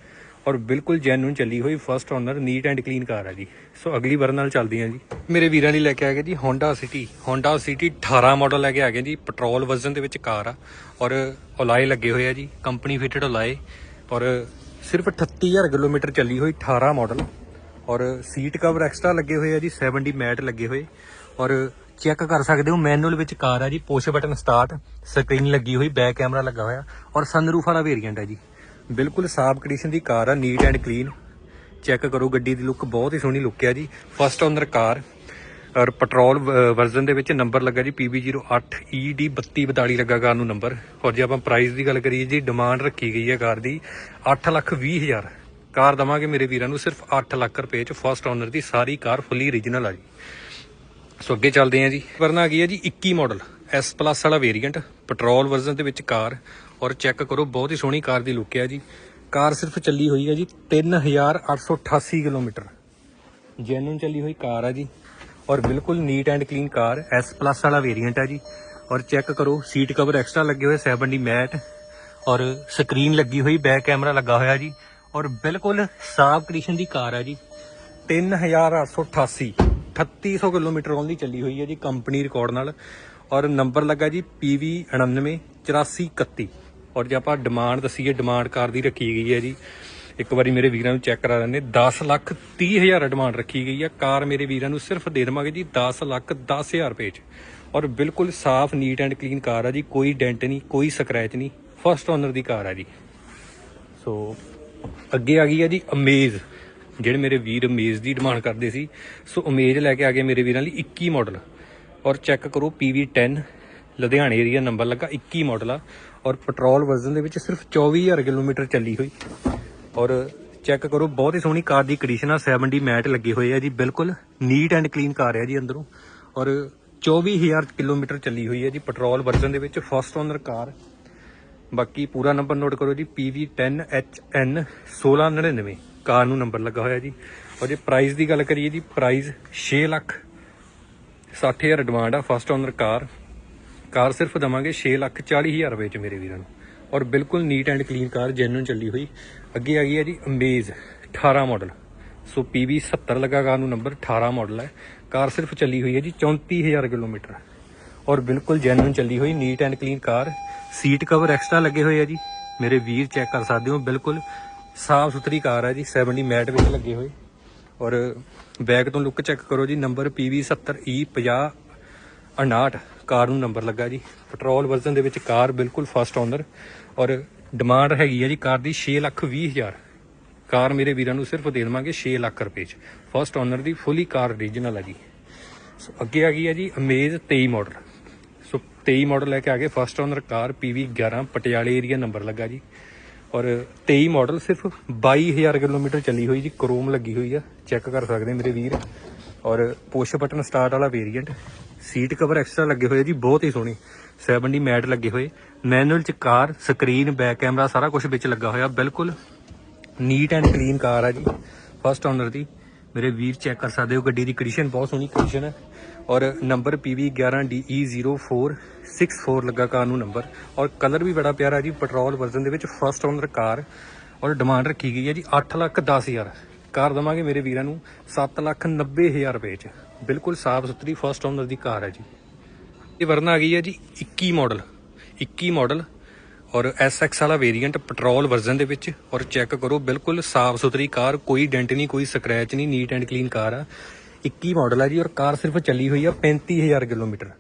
ਔਰ ਬਿਲਕੁਲ ਜੈਨੂਨ ਚੱਲੀ ਹੋਈ first owner neat and clean car ਆ ਜੀ। ਸੋ ਅਗਲੀ ਵਾਰ ਨਾਲ ਚੱਲਦੀ ਆ ਜੀ। ਮੇਰੇ ਵੀਰਾਂ ਲਈ ਲੈ ਕੇ ਆ ਗਏ ਜੀ Honda City Honda City 18 model ਲੈ ਕੇ ਆ ਗਏ ਜੀ। ਪੈਟਰੋਲ ਵਰਜ਼ਨ ਦੇ ਵਿੱਚ ਕਾਰ ਆ। ਔਰ ਅਲਾਈ ਲੱਗੇ ਹੋਏ ਆ ਜੀ। ਕੰਪਨੀ ਫਿਟਡ ਅਲਾਈ ਔਰ ਸਿਰਫ 38000 ਕਿਲੋਮੀਟਰ ਚੱਲੀ ਹੋਈ 18 ਮਾਡਲ ਔਰ ਸੀਟ ਕਵਰ ਐਕਸਟਰਾ ਲੱਗੇ ਹੋਏ ਆ ਜੀ। 70 ਮੈਟ ਲੱਗੇ ਹੋਏ। ਔਰ ਚੈੱਕ ਕਰ ਸਕਦੇ ਹੋ ਮੈਨੂਅਲ ਵਿੱਚ ਕਾਰ ਆ ਜੀ। ਪੁਸ਼ ਬਟਨ ਸਟਾਰਟ ਸਕਰੀਨ ਲੱਗੀ ਹੋਈ ਬੈਕ ਕੈਮਰਾ ਲੱਗਾ ਹੋਇਆ। ਔਰ ਸਨਰੂਫ ਵਾਲਾ ਵੇਰੀਐਂਟ ਹੈ ਜੀ। ਬਿਲਕੁਲ ਸਾਫ਼ ਕੰਡੀਸ਼ਨ ਦੀ ਕਾਰ ਆ ਨੀਟ ਐਂਡ ਕਲੀਨ ਚੈੱਕ ਕਰੋ, ਗੱਡੀ ਦੀ ਲੁੱਕ ਬਹੁਤ ਹੀ ਸੋਹਣੀ ਲੁੱਕ ਆ ਜੀ। ਫਸਟ ਓਨਰ ਕਾਰ ਔਰ ਪੈਟਰੋਲ ਵਰਜ਼ਨ ਦੇ ਵਿੱਚ ਨੰਬਰ ਲੱਗਾ ਜੀ PB08 ED3242 ਲੱਗਾ ਕਾਰ ਨੂੰ ਨੰਬਰ ਔਰ ਜੇ ਆਪਾਂ ਪ੍ਰਾਈਸ ਦੀ ਗੱਲ ਕਰੀਏ ਜੀ ਡਿਮਾਂਡ ਰੱਖੀ ਗਈ ਹੈ ਕਾਰ ਦੀ 8 ਲੱਖ 20 ਹਜ਼ਾਰ। ਕਾਰ ਦਵਾਂਗੇ ਮੇਰੇ ਵੀਰਾਂ ਨੂੰ ਸਿਰਫ 8 ਲੱਖ ਰੁਪਏ ਚ ਫਸਟ ਓਨਰ ਦੀ ਸਾਰੀ ਕਾਰ ਫੁੱਲੀ ਓਰੀਜਨਲ ਆ ਜੀ। ਸੋ ਅੱਗੇ ਚੱਲਦੇ ਹਾਂ ਜੀ। ਵਰਨਾ ਆ ਗਈ ਹੈ ਜੀ 21 ਮਾਡਲ S ਪਲੱਸ ਵਾਲਾ ਵੇਰੀਐਂਟ ਪੈਟਰੋਲ ਵਰਜ਼ਨ ਦੇ ਵਿੱਚ ਕਾਰ। ਔਰ ਚੈੱਕ ਕਰੋ, ਬਹੁਤ ਹੀ ਸੋਹਣੀ ਕਾਰ ਦੀ ਲੁੱਕ ਹੈ ਜੀ। ਕਾਰ ਸਿਰਫ ਚੱਲੀ ਹੋਈ ਹੈ ਜੀ 3888 ਕਿਲੋਮੀਟਰ। ਜੈਨੂਨ ਚੱਲੀ ਹੋਈ ਕਾਰ ਹੈ ਜੀ। ਔਰ ਬਿਲਕੁਲ neat and clean car, S plus ਵਾਲਾ ਵੇਰੀਐਂਟ ਹੈ ਜੀ। ਔਰ ਚੈੱਕ ਕਰੋ ਸੀਟ ਕਵਰ ਐਕਸਟਰਾ ਲੱਗੇ ਹੋਏ 70 ਮੈਟ ਔਰ ਸਕਰੀਨ ਲੱਗੀ ਹੋਈ ਬੈਕ ਕੈਮਰਾ ਲੱਗਾ ਹੋਇਆ ਜੀ। ਔਰ ਬਿਲਕੁਲ ਸਾਫ਼ ਕੰਡੀਸ਼ਨ ਦੀ ਕਾਰ ਹੈ ਜੀ। 3888 3800 ਕਿਲੋਮੀਟਰ ਓਨਲੀ ਚੱਲੀ ਹੋਈ ਹੈ ਜੀ ਕੰਪਨੀ ਰਿਕਾਰਡ ਨਾਲ। ਔਰ ਨੰਬਰ ਲੱਗਾ ਜੀ PV99 8431 ਔਰ ਜੇ ਆਪਾਂ ਡਿਮਾਂਡ ਦੱਸੀਏ ਡਿਮਾਂਡ ਕਾਰ ਦੀ ਰੱਖੀ ਗਈ ਹੈ ਜੀ। ਇੱਕ ਵਾਰੀ ਮੇਰੇ ਵੀਰਾਂ ਨੂੰ ਚੈੱਕ ਕਰਾ ਲੈਂਦੇ 10 ਲੱਖ 30 ਹਜ਼ਾਰ ਡਿਮਾਂਡ ਰੱਖੀ ਗਈ ਹੈ। ਕਾਰ ਮੇਰੇ ਵੀਰਾਂ ਨੂੰ ਸਿਰਫ ਦੇ ਦੇਵਾਂਗੇ ਜੀ 10 ਲੱਖ 10 ਹਜ਼ਾਰ ਰੁਪਏ ਚ। ਔਰ ਬਿਲਕੁਲ ਸਾਫ਼ ਨੀਟ ਐਂਡ ਕਲੀਨ ਕਾਰ ਆ ਜੀ, ਕੋਈ ਡੈਂਟ ਨਹੀਂ, ਕੋਈ ਸਕ੍ਰੈਚ ਨਹੀਂ ਫਸਟ ਓਨਰ ਦੀ ਕਾਰ ਆ ਜੀ। ਸੋ ਅੱਗੇ ਆ ਗਈ ਆ ਜੀ ਅਮੇਜ਼ ਜਿਹੜੇ ਮੇਰੇ ਵੀਰ ਅਮੇਜ਼ ਦੀ ਡਿਮਾਂਡ ਕਰਦੇ ਸੀ। ਸੋ ਅਮੇਜ਼ ਲੈ ਕੇ ਆ ਗਏ ਮੇਰੇ ਵੀਰਾਂ ਲਈ 21 ਮਾਡਲ ਔਰ ਚੈੱਕ ਕਰੋ PV10 ਲੁਧਿਆਣੇ ਏਰੀਆ ਨੰਬਰ ਲੱਗਾ 21 ਮਾਡਲ ਆ। ਔਰ ਪੈਟਰੋਲ ਵਰਜ਼ਨ ਦੇ ਵਿੱਚ ਸਿਰਫ 24000 ਕਿਲੋਮੀਟਰ ਚੱਲੀ ਹੋਈ। ਔਰ ਚੈੱਕ ਕਰੋ, ਬਹੁਤ ਹੀ ਸੋਹਣੀ ਕਾਰ ਦੀ ਕੰਡੀਸ਼ਨ ਆ 70 ਮੈਟ ਲੱਗੇ ਹੋਏ ਆ ਜੀ, ਬਿਲਕੁਲ ਨੀਟ ਐਂਡ ਕਲੀਨ ਕਾਰ ਹੈ ਜੀ ਅੰਦਰੋਂ। ਔਰ 24000 ਕਿਲੋਮੀਟਰ ਚੱਲੀ ਹੋਈ ਹੈ ਜੀ ਪੈਟਰੋਲ ਵਰਜ਼ਨ ਦੇ ਵਿੱਚ ਫਸਟ ਓਨਰ ਕਾਰ। ਬਾਕੀ ਪੂਰਾ ਨੰਬਰ ਨੋਟ ਕਰੋ ਜੀ PV10HN 1699 ਕਾਰ ਨੂੰ ਨੰਬਰ ਲੱਗਾ ਹੋਇਆ ਜੀ। ਔਰ ਜੇ ਪ੍ਰਾਈਸ ਦੀ ਗੱਲ ਕਰੀਏ ਜੀ ਪ੍ਰਾਈਸ 6 ਲੱਖ 60000 ਡਿਮਾਂਡ ਆ ਫਸਟ ਓਨਰ ਕਾਰ। ਕਾਰ ਸਿਰਫ ਦਵਾਂਗੇ 6 ਲੱਖ 40000 ਰੁਪਏ ਚ ਮੇਰੇ ਵੀਰਾਂ ਨੂੰ। ਔਰ ਬਿਲਕੁਲ neat and clean car genuine ਚੱਲੀ ਹੋਈ। ਅੱਗੇ ਆ ਗਈ ਹੈ ਜੀ ਅਮੇਜ਼ 18 ਮਾਡਲ ਸੋ PV 70 ਲੱਗਾ ਕਾਰ ਨੂੰ ਨੰਬਰ 18 ਮਾਡਲ ਹੈ। ਕਾਰ ਸਿਰਫ ਚੱਲੀ ਹੋਈ ਹੈ ਜੀ 34000 ਕਿਲੋਮੀਟਰ। ਔਰ ਬਿਲਕੁਲ ਜੈਨੂਨ ਚੱਲੀ ਹੋਈ neat and clean car. Seat cover extra ਲੱਗੇ ਹੋਏ ਆ ਜੀ। ਮੇਰੇ ਵੀਰ ਚੈੱਕ ਕਰ ਸਕਦੇ ਹੋ, ਬਿਲਕੁਲ ਸਾਫ਼ ਸੁਥਰੀ ਕਾਰ ਹੈ ਜੀ 70 ਮੈਟ ਵਿੱਚ ਲੱਗੇ ਹੋਏ। ਔਰ ਬੈਕ ਤੋਂ ਲੁੱਕ ਚੈੱਕ ਕਰੋ ਜੀ ਨੰਬਰ PV70E50 59 ਕਾਰ ਨੂੰ ਨੰਬਰ ਲੱਗਾ ਜੀ। ਪੈਟਰੋਲ ਵਰਜ਼ਨ ਦੇ ਵਿੱਚ ਕਾਰ ਬਿਲਕੁਲ ਫਸਟ ਓਨਰ ਔਰ ਡਿਮਾਂਡ ਹੈਗੀ ਹੈ ਜੀ ਕਾਰ ਦੀ 6 ਲੱਖ 20 ਹਜ਼ਾਰ। ਕਾਰ ਮੇਰੇ ਵੀਰਾਂ ਨੂੰ ਸਿਰਫ ਦੇ ਦੇਵਾਂਗੇ 6 ਲੱਖ ਰੁਪਏ ਚ। ਫਸਟ ਓਨਰ ਦੀ ਫੁੱਲੀ ਕਾਰ ਓਰੀਜਨਲ ਹੈ ਜੀ। ਸੋ ਅੱਗੇ ਆ ਗਈ ਹੈ ਜੀ ਅਮੇਜ਼ 23 ਮਾਡਲ ਸੋ 23 ਮਾਡਲ ਲੈ ਕੇ ਆ ਗਏ। ਫਸਟ ਓਨਰ ਕਾਰ PV 11 ਪਟਿਆਲੇ ਏਰੀਆ ਨੰਬਰ ਲੱਗਾ ਜੀ। ਔਰ 23 ਮਾਡਲ ਸਿਰਫ 22000 ਕਿਲੋਮੀਟਰ ਚੱਲੀ ਹੋਈ ਜੀ। ਕਰੋਮ ਲੱਗੀ ਹੋਈ ਆ। ਚੈੱਕ ਕਰ ਸਕਦੇ ਮੇਰੇ ਵੀਰ। ਔਰ ਪੁਸ਼ ਬਟਨ ਸਟਾਰਟ ਵਾਲਾ ਵੇਰੀਐਂਟ ਸੀਟ ਕਵਰ ਐਕਸਟਰਾ ਲੱਗੇ ਹੋਏ ਜੀ, ਬਹੁਤ ਹੀ ਸੋਹਣੀ। 70 ਮੈਟ ਲੱਗੇ ਹੋਏ। ਮੈਨੂਅਲ ਚ ਕਾਰ ਸਕਰੀਨ ਬੈਕ ਕੈਮਰਾ ਸਾਰਾ ਕੁਝ ਵਿੱਚ ਲੱਗਾ ਹੋਇਆ, ਬਿਲਕੁਲ ਨੀਟ ਐਂਡ ਕਲੀਨ ਕਾਰ ਆ ਜੀ। ਫਸਟ ਓਨਰ ਦੀ। ਮੇਰੇ ਵੀਰ ਚੈੱਕ ਕਰ ਸਕਦੇ ਹੋ, ਗੱਡੀ ਦੀ ਕੰਡੀਸ਼ਨ ਬਹੁਤ ਸੋਹਣੀ ਕੰਡੀਸ਼ਨ ਹੈ ਔਰ ਨੰਬਰ PV11DE0464 ਲੱਗਾ ਕਾਰ ਨੂੰ ਨੰਬਰ ਔਰ ਕਲਰ ਵੀ ਬੜਾ ਪਿਆਰਾ ਜੀ ਪੈਟਰੋਲ ਵਰਜ਼ਨ ਦੇ ਵਿੱਚ ਫਸਟ ਓਨਰ ਕਾਰ। ਔਰ ਡਿਮਾਂਡ ਰੱਖੀ ਗਈ ਹੈ ਜੀ 8 ਲੱਖ 10 ਹਜ਼ਾਰ। ਕਾਰ ਦਵਾਂਗੇ ਮੇਰੇ ਵੀਰਾਂ ਨੂੰ 7 ਲੱਖ 90 ਹਜ਼ਾਰ ਰੁਪਏ ਚ। ਬਿਲਕੁਲ ਸਾਫ਼ ਸੁਥਰੀ ਫਸਟ ਓਨਰ ਦੀ ਕਾਰ ਹੈ ਜੀ। ਇਹ ਵਰਨਾ ਆ ਗਈ ਹੈ ਜੀ 21 ਮਾਡਲ 21 ਮਾਡਲ ਔਰ SX ਵਾਲਾ ਵੇਰੀਐਂਟ ਪੈਟਰੋਲ ਵਰਜ਼ਨ ਦੇ ਵਿੱਚ ਔਰ ਚੈੱਕ ਕਰੋ, ਬਿਲਕੁਲ ਸਾਫ਼ ਸੁਥਰੀ ਕਾਰ, ਕੋਈ ਡੈਂਟ ਨਹੀਂ, ਕੋਈ ਸਕ੍ਰੈਚ ਨਹੀਂ ਨੀਟ ਐਂਡ ਕਲੀਨ ਕਾਰ ਆ। 21 ਮਾਡਲ ਆ ਜੀ ਔਰ ਕਾਰ ਸਿਰਫ ਚੱਲੀ ਹੋਈ ਆ 35000 ਕਿਲੋਮੀਟਰ।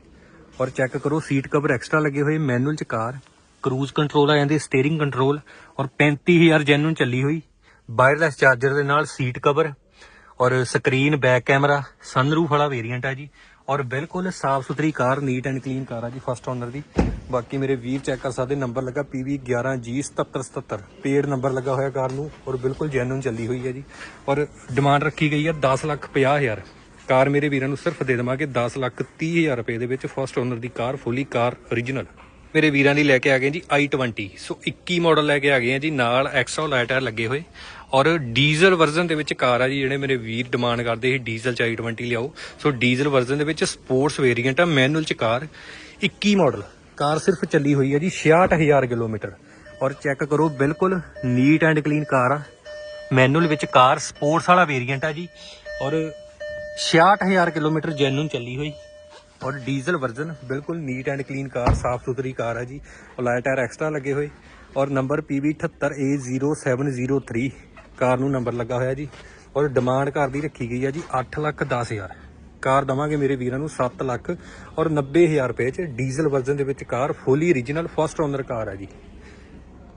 ਔਰ ਚੈੱਕ ਕਰੋ ਸੀਟ ਕਵਰ ਐਕਸਟਰਾ ਲੱਗੇ ਹੋਏ ਮੈਨੂਅਲ ਚ ਕਾਰ ਕਰੂਜ਼ ਕੰਟਰੋਲ ਆ ਜਾਂਦੇ ਸਟੀਅਰਿੰਗ ਕੰਟਰੋਲ ਔਰ 35000 ਜੈਨੂਨ ਚੱਲੀ ਹੋਈ। ਵਾਇਰਲੈਸ ਚਾਰਜਰ ਦੇ ਨਾਲ ਸੀਟ ਕਵਰ ਔਰ ਸਕਰੀਨ ਬੈਕ ਕੈਮਰਾ ਸਨਰੂਫ ਵਾਲਾ ਵੇਰੀਐਂਟ ਆ ਜੀ। ਔਰ ਬਿਲਕੁਲ ਸਾਫ਼ ਸੁਥਰੀ ਕਾਰ ਨੀਟ ਐਂਡ ਕਲੀਨ ਕਾਰ ਆ ਜੀ ਫਸਟ ਓਨਰ ਦੀ। ਬਾਕੀ ਮੇਰੇ ਵੀਰ ਚੈੱਕ ਕਰ ਸਕਦੇ ਨੰਬਰ ਲੱਗਾ PV 11G7777 ਪੇਡ ਨੰਬਰ ਲੱਗਾ ਹੋਇਆ ਕਾਰ ਨੂੰ ਔਰ ਬਿਲਕੁਲ ਜੈਨੂਨ ਚੱਲੀ ਹੋਈ ਹੈ ਜੀ। ਔਰ ਡਿਮਾਂਡ ਰੱਖੀ ਗਈ ਹੈ 10 ਲੱਖ 50 ਹਜ਼ਾਰ। ਕਾਰ ਮੇਰੇ ਵੀਰਾਂ ਨੂੰ ਸਿਰਫ ਦੇ ਦੇਵਾਂਗੇ 10 ਲੱਖ 30 ਹਜ਼ਾਰ ਰੁਪਏ ਦੇ ਵਿੱਚ ਫਸਟ ਓਨਰ ਦੀ ਕਾਰ ਫੁੱਲੀ ਕਾਰ origignal ਮੇਰੇ ਵੀਰਾਂ ਲਈ ਲੈ ਕੇ ਆ ਗਏ ਜੀ i20 ਸੋ 21 ਮਾਡਲ ਲੈ ਕੇ ਆ ਗਏ ਆ ਜੀ, ਨਾਲ ਐਕਸੋ ਲਾਈਟਰ ਲੱਗੇ ਹੋਏ। ਔਰ ਡੀਜ਼ਲ ਵਰਜ਼ਨ ਦੇ ਵਿੱਚ ਕਾਰ ਆ ਜੀ, ਜਿਹੜੇ ਮੇਰੇ ਵੀਰ ਡਿਮਾਂਡ ਕਰਦੇ ਸੀ ਡੀਜ਼ਲ ਚ i20 ਲਿਆਓ। ਸੋ ਡੀਜ਼ਲ ਵਰਜ਼ਨ ਦੇ ਵਿੱਚ ਸਪੋਰਟਸ ਵੇਰੀਐਂਟ ਆ ਮੈਨੂਅਲ ਚ ਕਾਰ। 21 ਮਾਡਲ ਕਾਰ ਸਿਰਫ ਚੱਲੀ ਹੋਈ ਹੈ ਜੀ 66000 ਕਿਲੋਮੀਟਰ। ਔਰ ਚੈੱਕ ਕਰੋ, ਬਿਲਕੁਲ ਨੀਟ ਐਂਡ ਕਲੀਨ ਕਾਰ ਆ। ਮੈਨੂਅਲ ਵਿੱਚ ਕਾਰ ਸਪੋਰਟਸ ਵਾਲਾ ਵੇਰੀਐਂਟ ਆ ਜੀ। ਔਰ 66000 ਕਿਲੋਮੀਟਰ ਜੈਨੂਨ ਚੱਲੀ ਹੋਈ। ਔਰ ਡੀਜ਼ਲ ਵਰਜ਼ਨ ਬਿਲਕੁਲ ਨੀਟ ਐਂਡ ਕਲੀਨ ਕਾਰ, ਸਾਫ਼ ਸੁਥਰੀ ਕਾਰ ਹੈ ਜੀ। ਅਲਾਈ ਟਾਇਰ ਐਕਸਟਰਾ ਲੱਗੇ ਹੋਏ। ਔਰ ਨੰਬਰ PV78A0703 ਕਾਰ ਨੂੰ ਨੰਬਰ ਲੱਗਾ ਹੋਇਆ ਜੀ। ਔਰ ਡਿਮਾਂਡ ਕਾਰ ਦੀ ਰੱਖੀ ਗਈ ਹੈ ਜੀ 8 ਲੱਖ 10 ਹਜ਼ਾਰ। ਕਾਰ ਦਵਾਂਗੇ ਮੇਰੇ ਵੀਰਾਂ ਨੂੰ 7 ਲੱਖ ਔਰ 90 ਹਜ਼ਾਰ ਰੁਪਏ ਚ ਡੀਜ਼ਲ ਵਰਜ਼ਨ ਦੇ ਵਿੱਚ car fully origignal first owner car ਹੈ ਜੀ।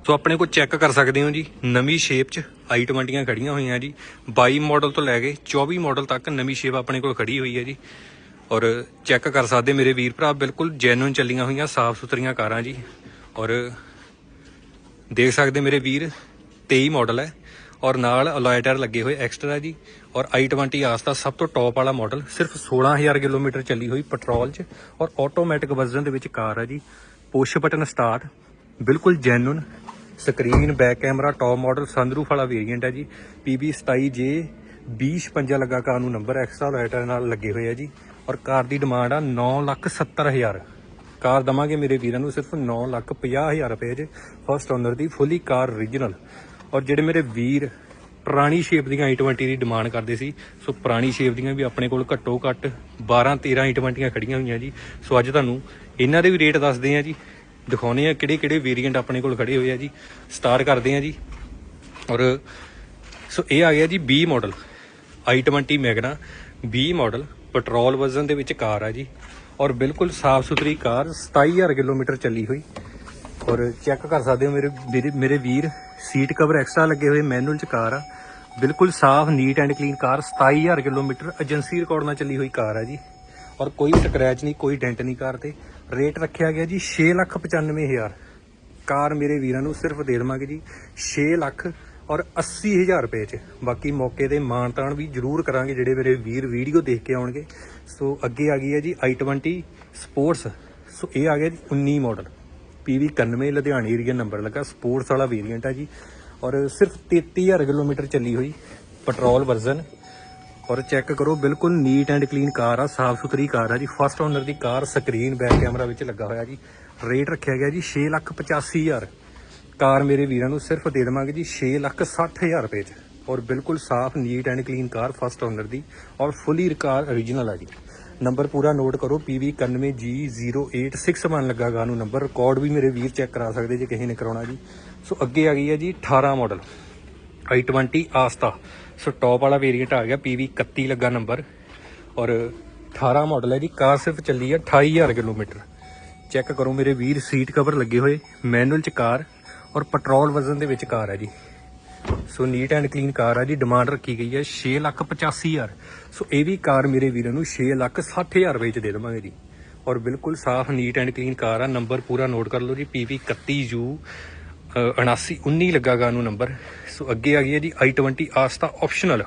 ਸੋ ਆਪਣੇ ਕੋਲ ਚੈੱਕ ਕਰ ਸਕਦੇ ਹੋ ਜੀ, ਨਵੀਂ ਸ਼ੇਪ 'ਚ i20 ਖੜੀਆਂ ਹੋਈਆਂ ਜੀ। 22 ਮਾਡਲ ਤੋਂ ਲੈ ਕੇ 24 ਮਾਡਲ ਤੱਕ ਨਵੀਂ ਸ਼ੇਪ ਆਪਣੇ ਕੋਲ ਖੜੀ ਹੋਈ ਹੈ ਜੀ। ਔਰ ਚੈੱਕ ਕਰ ਸਕਦੇ ਮੇਰੇ ਵੀਰ ਭਰਾ, ਬਿਲਕੁਲ ਜੈਨੂਇਨ ਚੱਲੀਆਂ ਹੋਈਆਂ, ਸਾਫ਼ ਸੁਥਰੀਆਂ ਕਾਰਾਂ ਜੀ। ਔਰ ਦੇਖ ਸਕਦੇ ਮੇਰੇ ਵੀਰ 23 ਮਾਡਲ ਹੈ। ਔਰ ਨਾਲ ਅਲੋਏ ਟਾਇਰ ਲੱਗੇ ਹੋਏ ਐਕਸਟਰਾ ਜੀ। ਔਰ i20 ਆਸਤਾ ਸਭ ਤੋਂ ਟੌਪ ਵਾਲਾ ਮਾਡਲ ਸਿਰਫ 16000 ਕਿਲੋਮੀਟਰ ਚੱਲੀ ਹੋਈ ਪੈਟਰੋਲ 'ਚ। ਔਰ ਆਟੋਮੈਟਿਕ ਵਰਜ਼ਨ ਦੇ ਵਿੱਚ ਕਾਰ ਹੈ ਜੀ। ਪੁਸ਼ ਬਟਨ ਸਟਾਰਟ ਬਿਲਕੁਲ genuine screen back camera top model sunroof ਵਾਲਾ ਵੇਰੀਐਂਟ ਹੈ ਜੀ। PB 27J 2056 ਲੱਗਾ ਕਾਰ ਨੂੰ ਨੰਬਰ ਐਕਸਟਰਾ ਲਾਈਟਰ ਨਾਲ ਲੱਗੇ ਹੋਏ ਆ ਜੀ। ਔਰ ਕਾਰ ਦੀ ਡਿਮਾਂਡ ਆ 970000 ਕਾਰ ਦਵਾਂਗੇ ਮੇਰੇ ਵੀਰਾਂ ਨੂੰ ਸਿਰਫ 950000 ਰੁਪਏ 'ਚ ਫਸਟ ਓਨਰ ਦੀ ਫੁੱਲੀ ਕਾਰ origignal ਔਰ ਜਿਹੜੇ ਮੇਰੇ ਵੀਰ ਪੁਰਾਣੀ ਸ਼ੇਪ ਦੀਆਂ i20 ਦੀ ਡਿਮਾਂਡ ਕਰਦੇ ਸੀ, ਸੋ ਪੁਰਾਣੀ ਸ਼ੇਪ ਦੀਆਂ ਵੀ ਆਪਣੇ ਕੋਲ ਘੱਟੋ ਘੱਟ 12 13 i20 ਖੜੀਆਂ ਹੋਈਆਂ ਜੀ। ਸੋ ਅੱਜ ਤੁਹਾਨੂੰ ਇਹਨਾਂ ਦੇ ਵੀ ਰੇਟ ਦੱਸਦੇ ਆ ਜੀ। ਦਿਖਾਉਨੇ ਆ ਕਿਹੜੇ ਕਿਹੜੇ ਵੇਰੀਐਂਟ ਆਪਣੇ ਕੋਲ ਖੜੇ ਹੋਏ ਆ ਜੀ। ਸਟਾਰ ਕਰਦੇ ਆ ਜੀ। ਔਰ ਸੋ ਇਹ ਆ ਗਿਆ ਜੀ 20 model i20 Magna 20 model petrol ਵਜ਼ਨ ਦੇ ਵਿੱਚ ਕਾਰ ਆ ਜੀ। ਔਰ ਬਿਲਕੁਲ ਸਾਫ਼ ਸੁਥਰੀ ਕਾਰ 27000 ਕਿਲੋਮੀਟਰ ਚੱਲੀ ਹੋਈ। ਔਰ ਚੈੱਕ ਕਰ ਸਕਦੇ ਹੋ ਮੇਰੇ ਮੇਰੇ- ਮੇਰੇ ਵੀਰ ਸੀਟ ਕਵਰ ਐਕਸਟਰਾ ਲੱਗੇ ਹੋਏ ਮੈਨੂਅਲ ਚ ਕਾਰ ਆ। ਬਿਲਕੁਲ ਸਾਫ਼ neat and clean car 27000 kilometre agency record ਨਾਲ ਚੱਲੀ ਹੋਈ ਕਾਰ ਆ ਜੀ। ਔਰ ਕੋਈ ਸਕ੍ਰੈਚ ਨਹੀਂ, ਕੋਈ ਡੈਂਟ ਨਹੀਂ ਕਾਰ ਤੇ। ਰੇਟ ਰੱਖਿਆ ਗਿਆ ਜੀ 695000 ਕਾਰ ਮੇਰੇ ਵੀਰਾਂ ਨੂੰ ਸਿਰਫ ਦੇ ਦੇਵਾਂਗੇ ਜੀ। 6 ਲੱਖ ਔਰ 80000 ਰੁਪਏ ਚ। ਬਾਕੀ ਮੌਕੇ ਤੇ ਮਾਨਤਾਨ ਵੀ ਜ਼ਰੂਰ ਕਰਾਂਗੇ, ਜਿਹੜੇ ਮੇਰੇ ਵੀਰ ਵੀਡੀਓ ਦੇਖ ਕੇ ਆਉਣਗੇ। ਸੋ ਅੱਗੇ ਆ ਗਈ ਹੈ ਜੀ i20 ਸਪੋਰਟਸ। ਸੋ ਇਹ ਆ ਗਿਆ ਜੀ 19 ਮਾਡਲ PV 91 ਲੁਧਿਆਣੇ ਏਰੀਆ ਨੰਬਰ ਲੱਗਾ, ਸਪੋਰਟਸ ਵਾਲਾ ਵੇਰੀਐਂਟ ਹੈ ਜੀ। ਔਰ ਸਿਰਫ 33000 ਕਿਲੋਮੀਟਰ ਚੱਲੀ ਹੋਈ ਪੈਟਰੋਲ ਵਰਜ਼ਨ ਔਰ ਚੈੱਕ ਕਰੋ, ਬਿਲਕੁਲ ਨੀਟ ਐਂਡ ਕਲੀਨ ਕਾਰ ਆ ਸਾਫ਼ ਸੁਥਰੀ ਕਾਰ ਆ ਜੀ। ਫਸਟ ਓਨਰ ਦੀ ਕਾਰ ਸਕਰੀਨ ਬੈਕ ਕੈਮਰਾ ਵਿੱਚ ਲੱਗਾ ਹੋਇਆ ਜੀ। ਰੇਟ ਰੱਖਿਆ ਗਿਆ ਜੀ 685000 ਕਾਰ ਮੇਰੇ ਵੀਰਾਂ ਨੂੰ ਸਿਰਫ ਦੇ ਦੇਵਾਂਗੇ ਜੀ 660000 ਰੁਪਏ ਚ। ਔਰ ਬਿਲਕੁਲ ਸਾਫ਼ neat and clean car first owner ਦੀ। ਔਰ ਫੁੱਲੀ ਕਾਰ origignal ਆ ਜੀ। ਨੰਬਰ ਪੂਰਾ ਨੋਟ ਕਰੋ PV91G0861 ਲੱਗਾ ਗਾ ਨੂੰ ਨੰਬਰ ਰਿਕਾਰਡ ਵੀ ਮੇਰੇ ਵੀਰ ਚੈੱਕ ਕਰਾ ਸਕਦੇ ਜੇ ਕਿਸੇ ਨੇ ਕਰਾਉਣਾ ਜੀ। ਸੋ ਅੱਗੇ ਆ ਗਈ ਹੈ ਜੀ 18 model i20 Asta so top ਵਾਲਾ ਵੇਰੀਐਂਟ ਆ ਗਿਆ PV 31 ਲੱਗਾ ਨੰਬਰ ਔਰ 18 ਮਾਡਲ ਹੈ ਜੀ, ਕਾਰ ਸਿਰਫ ਚੱਲੀ ਹੈ 28000 ਕਿਲੋਮੀਟਰ। ਚੈੱਕ ਕਰੋ ਮੇਰੇ ਵੀਰ ਸੀਟ ਕਵਰ ਲੱਗੇ ਹੋਏ। ਮੈਨੂਅਲ ਚ ਕਾਰ। ਔਰ ਪੈਟਰੋਲ ਵਜ਼ਨ ਦੇ ਵਿੱਚ ਕਾਰ ਹੈ ਜੀ। So neat and clean car ਆ ਜੀ। ਡਿਮਾਂਡ ਰੱਖੀ ਗਈ ਹੈ 685000 ਸੋ ਇਹ ਵੀ ਕਾਰ ਮੇਰੇ ਵੀਰਾਂ ਨੂੰ 660000 ਰੁਪਏ ਚ ਦੇ ਦੇਵਾਂਗੇ ਜੀ। ਔਰ ਬਿਲਕੁਲ ਸਾਫ਼ ਨੀਟ ਐਂਡ ਕਲੀਨ ਕਾਰ ਆ। ਨੰਬਰ ਪੂਰਾ ਨੋਟ ਕਰ ਲਓ ਜੀ। PV 31U 7919 ਲੱਗਾਗਾ ਨੂੰ ਨੰਬਰ। ਸੋ ਅੱਗੇ ਆ ਗਈ ਹੈ ਜੀ i20 ਆਸਤਾ ਆਪਸ਼ਨਲ।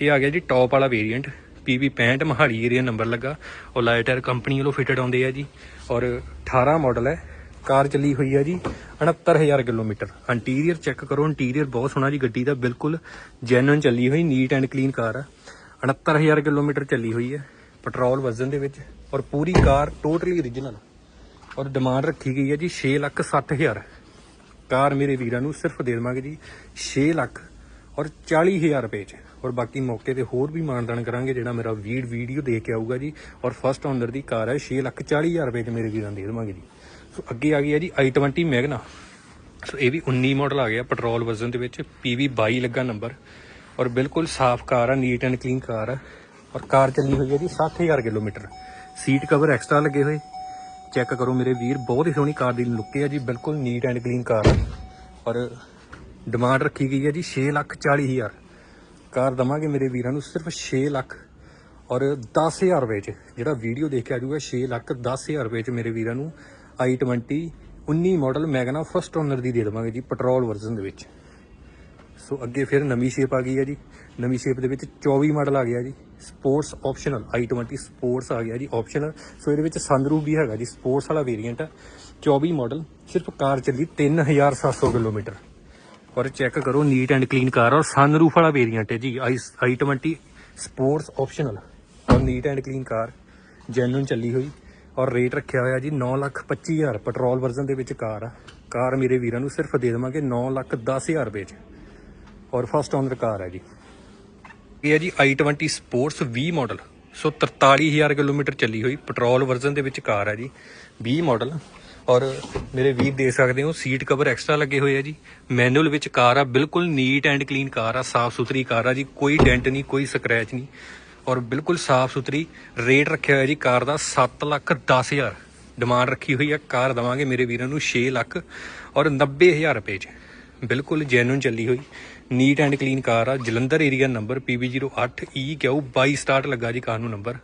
ਇਹ ਆ ਗਿਆ ਜੀ ਟੌਪ ਵਾਲਾ variant. PV 65 Mohali area number ਲੱਗਾ। ਔਰ ਲਾਈਟਰ ਕੰਪਨੀ ਵੱਲੋਂ ਫਿਟਡ ਆਉਂਦੇ ਆ ਜੀ। ਔਰ 18 ਮਾਡਲ ਹੈ। ਕਾਰ ਚੱਲੀ ਹੋਈ ਹੈ ਜੀ 69000 ਕਿਲੋਮੀਟਰ। ਇੰਟੀਰੀਅਰ ਚੈੱਕ ਕਰੋ ਇੰਟੀਰੀਅਰ ਬਹੁਤ ਸੋਹਣਾ ਜੀ, ਗੱਡੀ ਦਾ ਬਿਲਕੁਲ ਜੈਨੂਇਨ ਚੱਲੀ ਹੋਈ ਨੀਟ ਐਂਡ ਕਲੀਨ ਕਾਰ ਆ। 69000 ਕਿਲੋਮੀਟਰ ਚੱਲੀ ਹੋਈ ਹੈ ਪੈਟਰੋਲ ਵਜ਼ਨ ਦੇ ਵਿੱਚ, ਔਰ ਪੂਰੀ ਕਾਰ ਟੋਟਲੀ origignal ਔਰ ਡਿਮਾਂਡ ਰੱਖੀ ਗਈ ਹੈ ਜੀ 660000 ਕਾਰ ਮੇਰੇ ਵੀਰਾਂ ਨੂੰ ਸਿਰਫ ਦੇ ਦੇਵਾਂਗੇ ਜੀ 6 ਲੱਖ ਔਰ 40000 ਰੁਪਏ ਚ। ਔਰ ਬਾਕੀ ਮੌਕੇ ਤੇ ਹੋਰ ਵੀ ਮਾਨਦਾਨ ਕਰਾਂਗੇ, ਜਿਹੜਾ ਮੇਰਾ ਵੀਡ ਵੀਡੀਓ ਦੇ ਕੇ ਆਊਗਾ ਜੀ। ਔਰ ਫਸਟ ਓਨਰ ਦੀ ਕਾਰ ਹੈ 6 ਲੱਖ 40000 ਰੁਪਏ ਚ ਮੇਰੇ ਵੀਰਾਂ ਦੇ ਦੇਵਾਂਗੇ ਜੀ। ਸੋ ਅੱਗੇ ਆ ਗਈ ਹੈ ਜੀ i20 ਮੈਗਨਾ ਸੋ ਇਹ ਵੀ 19 ਮਾਡਲ ਆ ਗਿਆ ਪੈਟਰੋਲ ਵਰਜ਼ਨ ਦੇ ਵਿੱਚ। PV 22 ਲੱਗਾ ਨੰਬਰ ਔਰ ਬਿਲਕੁਲ ਸਾਫ਼ ਕਾਰ ਆ ਨੀਟ ਐਂਡ ਕਲੀਨ ਕਾਰ ਆ। ਔਰ ਕਾਰ ਚੱਲੀ ਹੋਈ ਹੈ ਜੀ 60000 ਕਿਲੋਮੀਟਰ। ਸੀਟ ਕਵਰ ਐਕਸਟਰਾ ਲੱਗੇ ਹੋਏ। ਚੈੱਕ ਕਰੋ ਮੇਰੇ ਵੀਰ, ਬਹੁਤ ਹੀ ਸੋਹਣੀ ਕਾਰ ਦੀ ਲੁੱਕ ਹੈ ਜੀ। ਬਿਲਕੁਲ ਨੀਟ ਐਂਡ ਕਲੀਨ ਕਾਰ ਆ। ਔਰ ਡਿਮਾਂਡ ਰੱਖੀ ਗਈ ਹੈ ਜੀ 6 ਲੱਖ 40 ਹਜ਼ਾਰ। ਕਾਰ ਦਵਾਂਗੇ ਮੇਰੇ ਵੀਰਾਂ ਨੂੰ ਸਿਰਫ 6 ਲੱਖ। ਔਰ 10000 ਰੁਪਏ ਚ, ਜਿਹੜਾ ਵੀਡੀਓ ਦੇਖ ਕੇ ਆ ਜਾਊਗਾ 6 ਲੱਖ 10000 ਰੁਪਏ ਚ ਮੇਰੇ ਵੀਰਾਂ ਨੂੰ i20 19 model Magna first owner ਦੀ ਦੇ ਦੇਵਾਂਗੇ ਜੀ ਪੈਟਰੋਲ ਵਰਜ਼ਨ ਦੇ ਵਿੱਚ। ਸੋ ਅੱਗੇ ਫਿਰ ਨਵੀਂ ਸ਼ੇਪ ਆ ਗਈ ਹੈ ਜੀ। ਨਵੀਂ ਸ਼ੇਪ ਦੇ ਵਿੱਚ 24 ਮਾਡਲ ਆ ਗਿਆ ਜੀ। ਸਪੋਰਟਸ ਆਪਸ਼ਨਲ i20 ਸਪੋਰਟਸ ਆ ਗਿਆ ਜੀ ਆਪਸ਼ਨਲ ਸੋ ਇਹਦੇ ਵਿੱਚ ਸਨਰੂਫ ਵੀ ਹੈਗਾ ਜੀ ਸਪੋਰਟਸ ਵਾਲਾ ਵੇਰੀਐਂਟ ਆ। 24 ਮਾਡਲ ਸਿਰਫ ਕਾਰ ਚੱਲੀ 3700 ਕਿਲੋਮੀਟਰ। ਔਰ ਚੈੱਕ ਕਰੋ ਨੀਟ ਐਂਡ ਕਲੀਨ ਕਾਰ ਔਰ ਸਨਰੂਫ ਵਾਲਾ ਵੇਰੀਐਂਟ ਹੈ ਜੀ i20 ਸਪੋਰਟਸ ਆਪਸ਼ਨਲ ਔਰ neat and clean car genuine ਚੱਲੀ ਹੋਈ। ਔਰ ਰੇਟ ਰੱਖਿਆ ਹੋਇਆ ਜੀ 9 ਲੱਖ 25000 ਪੈਟਰੋਲ ਵਰਜ਼ਨ ਦੇ ਵਿੱਚ ਕਾਰ ਆ। ਕਾਰ ਮੇਰੇ ਵੀਰਾਂ ਨੂੰ ਸਿਰਫ ਦੇ ਦੇਵਾਂਗੇ 9 ਲੱਖ 10000 ਰੁਪਏ ਚ ਔਰ ਫਸਟ ਓਨਰ ਕਾਰ ਹੈ ਜੀ। ਇਹ ਹੈ ਜੀ i20 ਸਪੋਰਟਸ 20 ਮਾਡਲ ਸੋ 43000 ਕਿਲੋਮੀਟਰ ਚੱਲੀ ਹੋਈ ਪੈਟਰੋਲ ਵਰਜ਼ਨ ਦੇ ਵਿੱਚ ਕਾਰ ਹੈ ਜੀ 20 ਮਾਡਲ ਔਰ ਮੇਰੇ ਵੀਰ ਦੇਖ ਸਕਦੇ ਹੋ ਸੀਟ ਕਵਰ ਐਕਸਟਰਾ ਲੱਗੇ ਹੋਏ ਆ ਜੀ। ਮੈਨੂਅਲ ਵਿੱਚ ਕਾਰ ਆ, ਬਿਲਕੁਲ ਨੀਟ ਐਂਡ ਕਲੀਨ ਕਾਰ ਆ, ਸਾਫ਼ ਸੁਥਰੀ ਕਾਰ ਆ ਜੀ। ਕੋਈ ਡੈਂਟ ਨਹੀਂ, ਕੋਈ ਸਕ੍ਰੈਚ ਨਹੀਂ। ਔਰ ਬਿਲਕੁਲ ਸਾਫ਼ ਸੁਥਰੀ ਰੇਟ ਰੱਖਿਆ ਹੋਇਆ ਜੀ ਕਾਰ ਦਾ 7 ਲੱਖ 10000 ਡਿਮਾਂਡ ਰੱਖੀ ਹੋਈ ਆ, ਕਾਰ ਦਵਾਂਗੇ ਮੇਰੇ ਵੀਰਾਂ ਨੂੰ 6 ਲੱਖ ਔਰ 90000 ਰੁਪਏ ਚ। ਬਿਲਕੁਲ ਜੈਨੂਨ ਚੱਲੀ ਹੋਈ ਨੀਟ ਐਂਡ ਕਲੀਨ ਕਾਰ ਆ, Jalandhar area number PB08 E ਕਿਉ 22 ਸਟਾਰਟ ਲੱਗਾ ਜੀ ਕਾਰ ਨੂੰ ਨੰਬਰ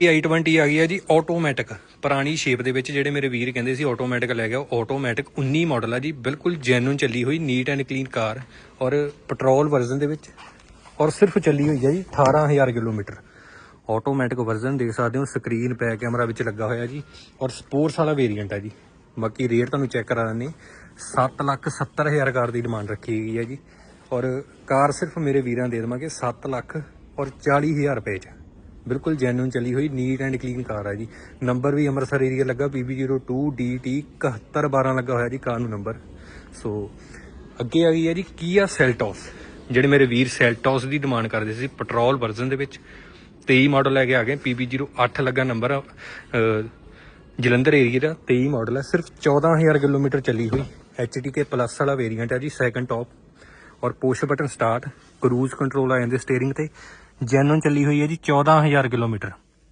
ਇਹ i20 ਆ ਗਈ ਹੈ ਜੀ ਆਟੋਮੈਟਿਕ ਪੁਰਾਣੀ ਸ਼ੇਪ ਦੇ ਵਿੱਚ ਜਿਹੜੇ ਮੇਰੇ ਵੀਰ ਕਹਿੰਦੇ ਸੀ ਆਟੋਮੈਟਿਕ ਲੈ ਗਿਆ ਉਹ ਆਟੋਮੈਟਿਕ 19 ਮਾਡਲ ਆ ਜੀ, ਬਿਲਕੁਲ ਜੈਨੂਨ ਚੱਲੀ ਹੋਈ ਨੀਟ ਐਂਡ ਕਲੀਨ ਕਾਰ ਔਰ ਪੈਟਰੋਲ ਵਰਜ਼ਨ ਦੇ ਵਿੱਚ। ਔਰ ਸਿਰਫ ਚੱਲੀ ਹੋਈ ਹੈ ਜੀ 18000 ਕਿਲੋਮੀਟਰ। ਆਟੋਮੈਟਿਕ ਵਰਜ਼ਨ ਦੇਖ ਸਕਦੇ ਹੋ ਸਕਰੀਨ ਪੈ ਕੈਮਰਾ ਵਿੱਚ ਲੱਗਾ ਹੋਇਆ ਜੀ, ਔਰ ਸਪੋਰਟਸ ਵਾਲਾ ਵੇਰੀਐਂਟ ਹੈ ਜੀ। ਬਾਕੀ ਰੇਟ ਤੁਹਾਨੂੰ ਚੈੱਕ ਕਰਾ ਦਿੰਦੇ 7 ਲੱਖ 70000 ਕਾਰ ਦੀ ਡਿਮਾਂਡ ਰੱਖੀ ਗਈ ਹੈ ਜੀ। ਔਰ ਕਾਰ ਸਿਰਫ ਮੇਰੇ ਵੀਰਾਂ ਦੇ ਦੇਵਾਂਗੇ 7 ਲੱਖ ਔਰ 40000 ਰੁਪਏ ਚ। ਬਿਲਕੁਲ ਜੈਨੂਨ ਚਲੀ ਹੋਈ ਨੀਟ ਐਂਡ ਕਲੀਨ ਕਾਰ ਹੈ ਜੀ। ਨੰਬਰ ਵੀ ਅੰਮ੍ਰਿਤਸਰ ਏਰੀਆ ਲੱਗਾ PB02 DT 7112 ਲੱਗਾ ਹੋਇਆ ਜੀ, ਕਾਰ ਨੂੰ ਨੰਬਰ ਸੋ ਅੱਗੇ ਆ ਗਈ ਹੈ ਜੀ ਕੀਆ ਸੈਲਟੋਸ ਜਿਹੜੇ ਮੇਰੇ ਵੀਰ ਸੈਲਟੋਸ ਦੀ ਡਿਮਾਂਡ ਕਰਦੇ ਸੀ ਪੈਟਰੋਲ ਵਰਜ਼ਨ ਦੇ ਵਿੱਚ 23 ਮਾਡਲ ਲੈ ਕੇ ਆ ਗਏ PB08 ਲੱਗਾ ਨੰਬਰ ਜਲੰਧਰ ਏਰੀਆ ਦਾ 23 ਮਾਡਲ ਹੈ ਸਿਰਫ 14000 ਕਿਲੋਮੀਟਰ ਚੱਲੀ ਹੋਈ HTK ਪਲੱਸ ਵਾਲਾ ਵੇਰੀਐਂਟ ਹੈ ਜੀ ਸੈਕੰਡ ਟੌਪ ਔਰ push button start cruise control ਆ ਜਾਂਦੇ ਸਟੀਅਰਿੰਗ ਤੇ ਜੈਨੂਨ ਚੱਲੀ ਹੋਈ ਹੈ ਜੀ 14000 ਕਿਲੋਮੀਟਰ।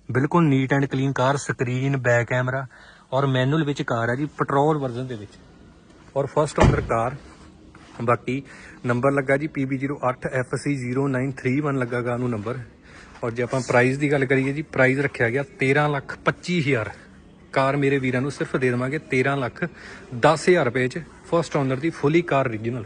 ਬਿਲਕੁਲ neat and clean car screen back camera ਔਰ ਮੈਨੂਅਲ ਵਿੱਚ ਕਾਰ ਹੈ ਜੀ ਪੈਟਰੋਲ ਵਰਜ਼ਨ ਦੇ ਵਿੱਚ। ਔਰ ਫਸਟ ਓਨਰ ਕਾਰ ਬਾਕੀ ਨੰਬਰ ਲੱਗਾ ਜੀ PB08 FC0931 ਲੱਗਾ ਗਾ ਨੰਬਰ। ਔਰ ਜੇ ਆਪਾਂ ਪ੍ਰਾਈਸ ਦੀ ਗੱਲ ਕਰੀਏ ਜੀ ਪ੍ਰਾਈਸ ਰੱਖਿਆ ਗਿਆ 13 ਲੱਖ 25000 ਕਾਰ ਮੇਰੇ ਵੀਰਾਂ ਨੂੰ ਸਿਰਫ ਦੇ ਦੇਵਾਂਗੇ 13 ਲੱਖ 10000 ਰੁਪਏ ਚ ਫਸਟ ਓਨਰ ਦੀ ਫੁੱਲੀ ਕਾਰ origignal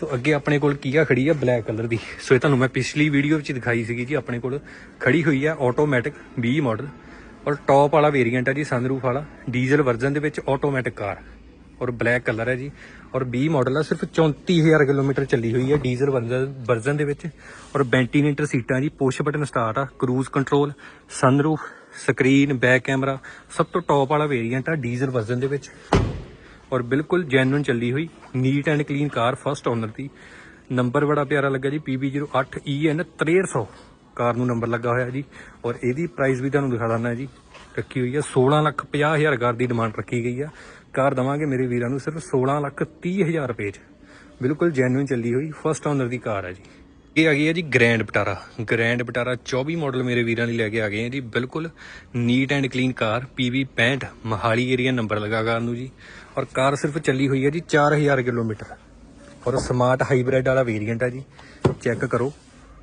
ਸੋ ਅੱਗੇ ਆਪਣੇ ਕੋਲ ਕੀਆ ਖੜੀ ਹੈ ਬਲੈਕ ਕਲਰ ਦੀ। ਸੋ ਇਹ ਤੁਹਾਨੂੰ ਮੈਂ ਪਿਛਲੀ ਵੀਡੀਓ ਵਿੱਚ ਦਿਖਾਈ ਸੀਗੀ ਜੀ, ਆਪਣੇ ਕੋਲ ਖੜੀ ਹੋਈ ਹੈ ਆਟੋਮੈਟਿਕ 20 ਮਾਡਲ ਔਰ ਟੌਪ ਵਾਲਾ ਵੇਰੀਐਂਟ ਆ ਜੀ ਸਨਰੂਫ ਵਾਲਾ ਡੀਜ਼ਲ ਵਰਜ਼ਨ ਦੇ ਵਿੱਚ ਆਟੋਮੈਟਿਕ ਕਾਰ ਔਰ ਬਲੈਕ ਕਲਰ ਹੈ ਜੀ। ਔਰ 20 ਮਾਡਲ ਆ, ਸਿਰਫ 34000 ਕਿਲੋਮੀਟਰ ਚੱਲੀ ਹੋਈ ਹੈ ਡੀਜ਼ਲ ਵਰਜ਼ਨ ਦੇ ਵਿੱਚ। ਔਰ ਵੈਂਟੀਲੇਟਰ ਸੀਟਾਂ ਜੀ ਪੁਸ਼ ਬਟਨ ਸਟਾਰਟ ਆ cruise control sunroof screen back camera ਸਭ ਤੋਂ ਟੌਪ ਵਾਲਾ ਵੇਰੀਐਂਟ ਆ ਡੀਜ਼ਲ ਵਰਜ਼ਨ ਦੇ ਵਿੱਚ। ਔਰ ਬਿਲਕੁਲ ਜੈਨੂਨ ਚੱਲੀ ਹੋਈ neat and clean car first owner the. Number ਬੜਾ ਪਿਆਰਾ ਲੱਗਾ ਜੀ PB08 EN 6300 ਕਾਰ ਨੂੰ ਨੰਬਰ ਲੱਗਾ ਹੋਇਆ ਜੀ। ਔਰ ਇਹਦੀ ਪ੍ਰਾਈਸ ਵੀ ਤੁਹਾਨੂੰ ਦਿਖਾ ਦਿੰਦਾ ਜੀ। ਰੱਖੀ ਹੋਈ ਹੈ 16 ਲੱਖ 50 ਹਜ਼ਾਰ ਕਾਰ ਦੀ ਡਿਮਾਂਡ ਰੱਖੀ ਗਈ ਆ। ਕਾਰ ਦਵਾਂਗੇ ਮੇਰੇ ਵੀਰਾਂ ਨੂੰ, ਸਿਰਫ 16 ਲੱਖ 30 ਹਜ਼ਾਰ ਰੁਪਏ ਚ। ਬਿਲਕੁਲ ਜੈਨੂਨ ਚੱਲੀ ਹੋਈ ਫਸਟ ਓਨਰ ਦੀ ਕਾਰ ਹੈ ਜੀ। ਇਹ ਆ ਗਈ ਹੈ ਜੀ grand Vitara grand Vitara 24 model ਮੇਰੇ ਵੀਰਾਂ ਲਈ ਲੈ ਕੇ ਆ ਗਏ ਆ ਜੀ। ਬਿਲਕੁਲ neat and clean car PV 65 Mohali area number ਲਗਾ ਕਾਰ ਨੂੰ ਜੀ। ਔਰ ਕਾਰ ਸਿਰਫ ਚੱਲੀ ਹੋਈ ਹੈ ਜੀ 4000 ਕਿਲੋਮੀਟਰ। ਔਰ ਸਮਾਰਟ ਹਾਈਬ੍ਰਿਡ ਵਾਲਾ ਵੇਰੀਐਂਟ ਹੈ ਜੀ। ਚੈੱਕ ਕਰੋ।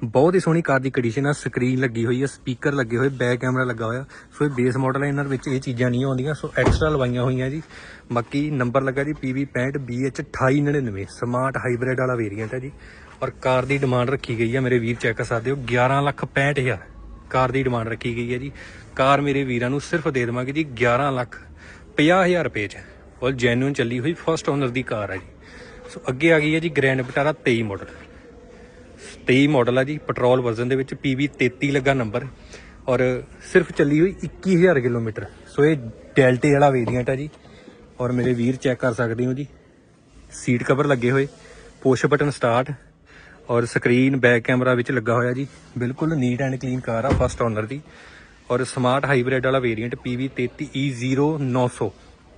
ਬਹੁਤ ਹੀ ਸੋਹਣੀ ਕਾਰ ਦੀ ਕੰਡੀਸ਼ਨ ਆ ਸਕਰੀਨ ਲੱਗੀ ਹੋਈ ਹੈ ਸਪੀਕਰ ਲੱਗੇ ਹੋਏ, ਬੈਕ ਕੈਮਰਾ ਲੱਗਾ ਹੋਇਆ। ਸੋ ਇਹ ਬੇਸ ਮਾਡਲ ਹੈ ਇਹਨਾਂ ਵਿੱਚ ਇਹ ਚੀਜ਼ਾਂ ਨਹੀਂ ਆਉਂਦੀਆਂ, ਸੋ ਐਕਸਟਰਾ ਲਵਾਈਆਂ ਹੋਈਆਂ ਜੀ। ਬਾਕੀ ਨੰਬਰ ਲੱਗਾ ਜੀ PV 65 BH 2899 ਸਮਾਰਟ ਹਾਈਬ੍ਰਿਡ ਵਾਲਾ ਵੇਰੀਐਂਟ ਹੈ ਜੀ। ਔਰ ਕਾਰ ਦੀ ਡਿਮਾਂਡ ਰੱਖੀ ਗਈ ਹੈ ਮੇਰੇ ਵੀਰ ਚੈੱਕ ਕਰ ਸਕਦੇ ਹੋ 11 ਲੱਖ 65000 ਕਾਰ ਦੀ ਡਿਮਾਂਡ ਰੱਖੀ ਗਈ ਹੈ ਜੀ। ਕਾਰ ਮੇਰੇ ਵੀਰਾਂ ਨੂੰ ਸਿਰਫ ਦੇ ਦੇਵਾਂਗੇ ਜੀ 11 ਲੱਖ 50000 ਰੁਪਏ 'ਚ। ਔਰ ਜੈਨੂਇਨ ਚੱਲੀ ਹੋਈ ਫਰਸਟ ਓਨਰ ਦੀ ਕਾਰ ਹੈ ਜੀ। ਸੋ ਅੱਗੇ ਆ ਗਈ ਹੈ ਜੀ ਗ੍ਰੈਂਡ ਵਿਟਾਰਾ 23 ਮਾਡਲ 23 ਮਾਡਲ ਆ ਜੀ ਪੈਟਰੋਲ ਵਰਜ਼ਨ ਦੇ ਵਿੱਚ PV 33 ਲੱਗਾ ਨੰਬਰ ਔਰ ਸਿਰਫ ਚੱਲੀ ਹੋਈ 21000 ਕਿਲੋਮੀਟਰ। ਸੋ ਇਹ ਡੈਲਟੇ ਵਾਲਾ ਵੇਰੀਐਂਟ ਆ ਜੀ। ਔਰ ਮੇਰੇ ਵੀਰ ਚੈੱਕ ਕਰ ਸਕਦੇ ਹੋ ਜੀ। ਸੀਟ ਕਵਰ ਲੱਗੇ ਹੋਏ ਪੁਸ਼ ਬਟਨ ਸਟਾਰਟ ਔਰ ਸਕਰੀਨ ਬੈਕ ਕੈਮਰਾ ਵਿੱਚ ਲੱਗਾ ਹੋਇਆ ਜੀ। ਬਿਲਕੁਲ ਨੀਟ ਐਂਡ ਕਲੀਨ ਕਾਰ ਆ ਫਸਟ ਓਨਰ ਦੀ। ਔਰ ਸਮਾਰਟ ਹਾਈਬ੍ਰਿਡ ਵਾਲਾ ਵੇਰੀਐਂਟ PV 33E0900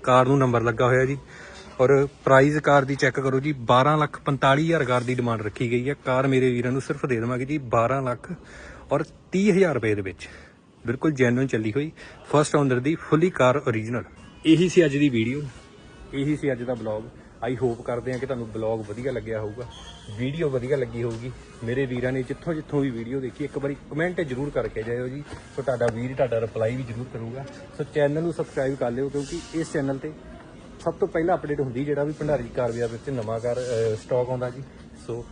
ਕਾਰ ਨੂੰ ਨੰਬਰ ਲੱਗਾ ਹੋਇਆ ਜੀ। ਔਰ ਪ੍ਰਾਈਸ ਕਾਰ ਦੀ ਚੈੱਕ ਕਰੋ ਜੀ 12 ਲੱਖ 45000 ਕਾਰ ਦੀ ਡਿਮਾਂਡ ਰੱਖੀ ਗਈ ਹੈ। ਕਾਰ ਮੇਰੇ ਵੀਰਾਂ ਨੂੰ ਸਿਰਫ ਦੇ ਦੇਵਾਂਗੇ ਜੀ 12 ਲੱਖ ਔਰ 30000 ਰੁਪਏ ਦੇ ਵਿੱਚ। ਬਿਲਕੁਲ ਜੈਨੂਇਨ ਚੱਲੀ ਹੋਈ ਫਸਟ ਓਨਰ ਦੀ ਫੁੱਲੀ ਕਾਰ ਓਰੀਜਨਲ ਇਹੀ ਸੀ ਅੱਜ ਦੀ ਵੀਡੀਓ ਇਹੀ ਸੀ ਅੱਜ ਦਾ ਬਲੌਗ ਆਈ ਹੋਪ ਕਰਦੇ ਹਾਂ ਕਿ ਤੁਹਾਨੂੰ ਬਲੌਗ ਵਧੀਆ ਲੱਗਿਆ ਹੋਊਗਾ। ਵੀਡੀਓ ਵਧੀਆ ਲੱਗੀ ਹੋਊਗੀ। ਮੇਰੇ ਵੀਰਾਂ ਨੇ ਜਿੱਥੋਂ ਜਿੱਥੋਂ ਵੀ ਵੀਡੀਓ ਦੇਖੀ, ਇੱਕ ਵਾਰੀ ਕਮੈਂਟ ਜ਼ਰੂਰ ਕਰਕੇ ਜਾਇਓ ਜੀ। ਸੋ ਤੁਹਾਡਾ ਵੀਰ ਤੁਹਾਡਾ ਰਿਪਲਾਈ ਵੀ ਜ਼ਰੂਰ ਕਰੂਗਾ। ਸੋ ਚੈਨਲ ਨੂੰ ਸਬਸਕ੍ਰਾਈਬ ਕਰ ਲਿਓ, ਕਿਉਂਕਿ ਇਸ ਚੈਨਲ ਤੇ ਸਭ ਤੋਂ ਪਹਿਲਾਂ ਅਪਡੇਟ ਹੁੰਦੀ ਜਿਹੜਾ ਵੀ ਭੰਡਾਰੀ ਕਾਰਵਾਈ ਵਿੱਚ ਨਵਾਂ ਕਾਰ ਸਟਾਕ ਆਉਂਦਾ ਜੀ। ਸੋ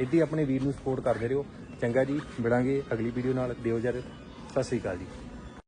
ਇੱਦਾਂ ਹੀ ਆਪਣੇ ਵੀਰ ਨੂੰ ਸਪੋਰਟ ਕਰਦੇ ਰਹੋ। ਚੰਗਾ ਜੀ, ਮਿਲਾਂਗੇ ਅਗਲੀ ਵੀਡੀਓ ਨਾਲ। ਦਿਓ ਜਰ ਸਤਿ ਸ੍ਰੀ ਅਕਾਲ ਜੀ।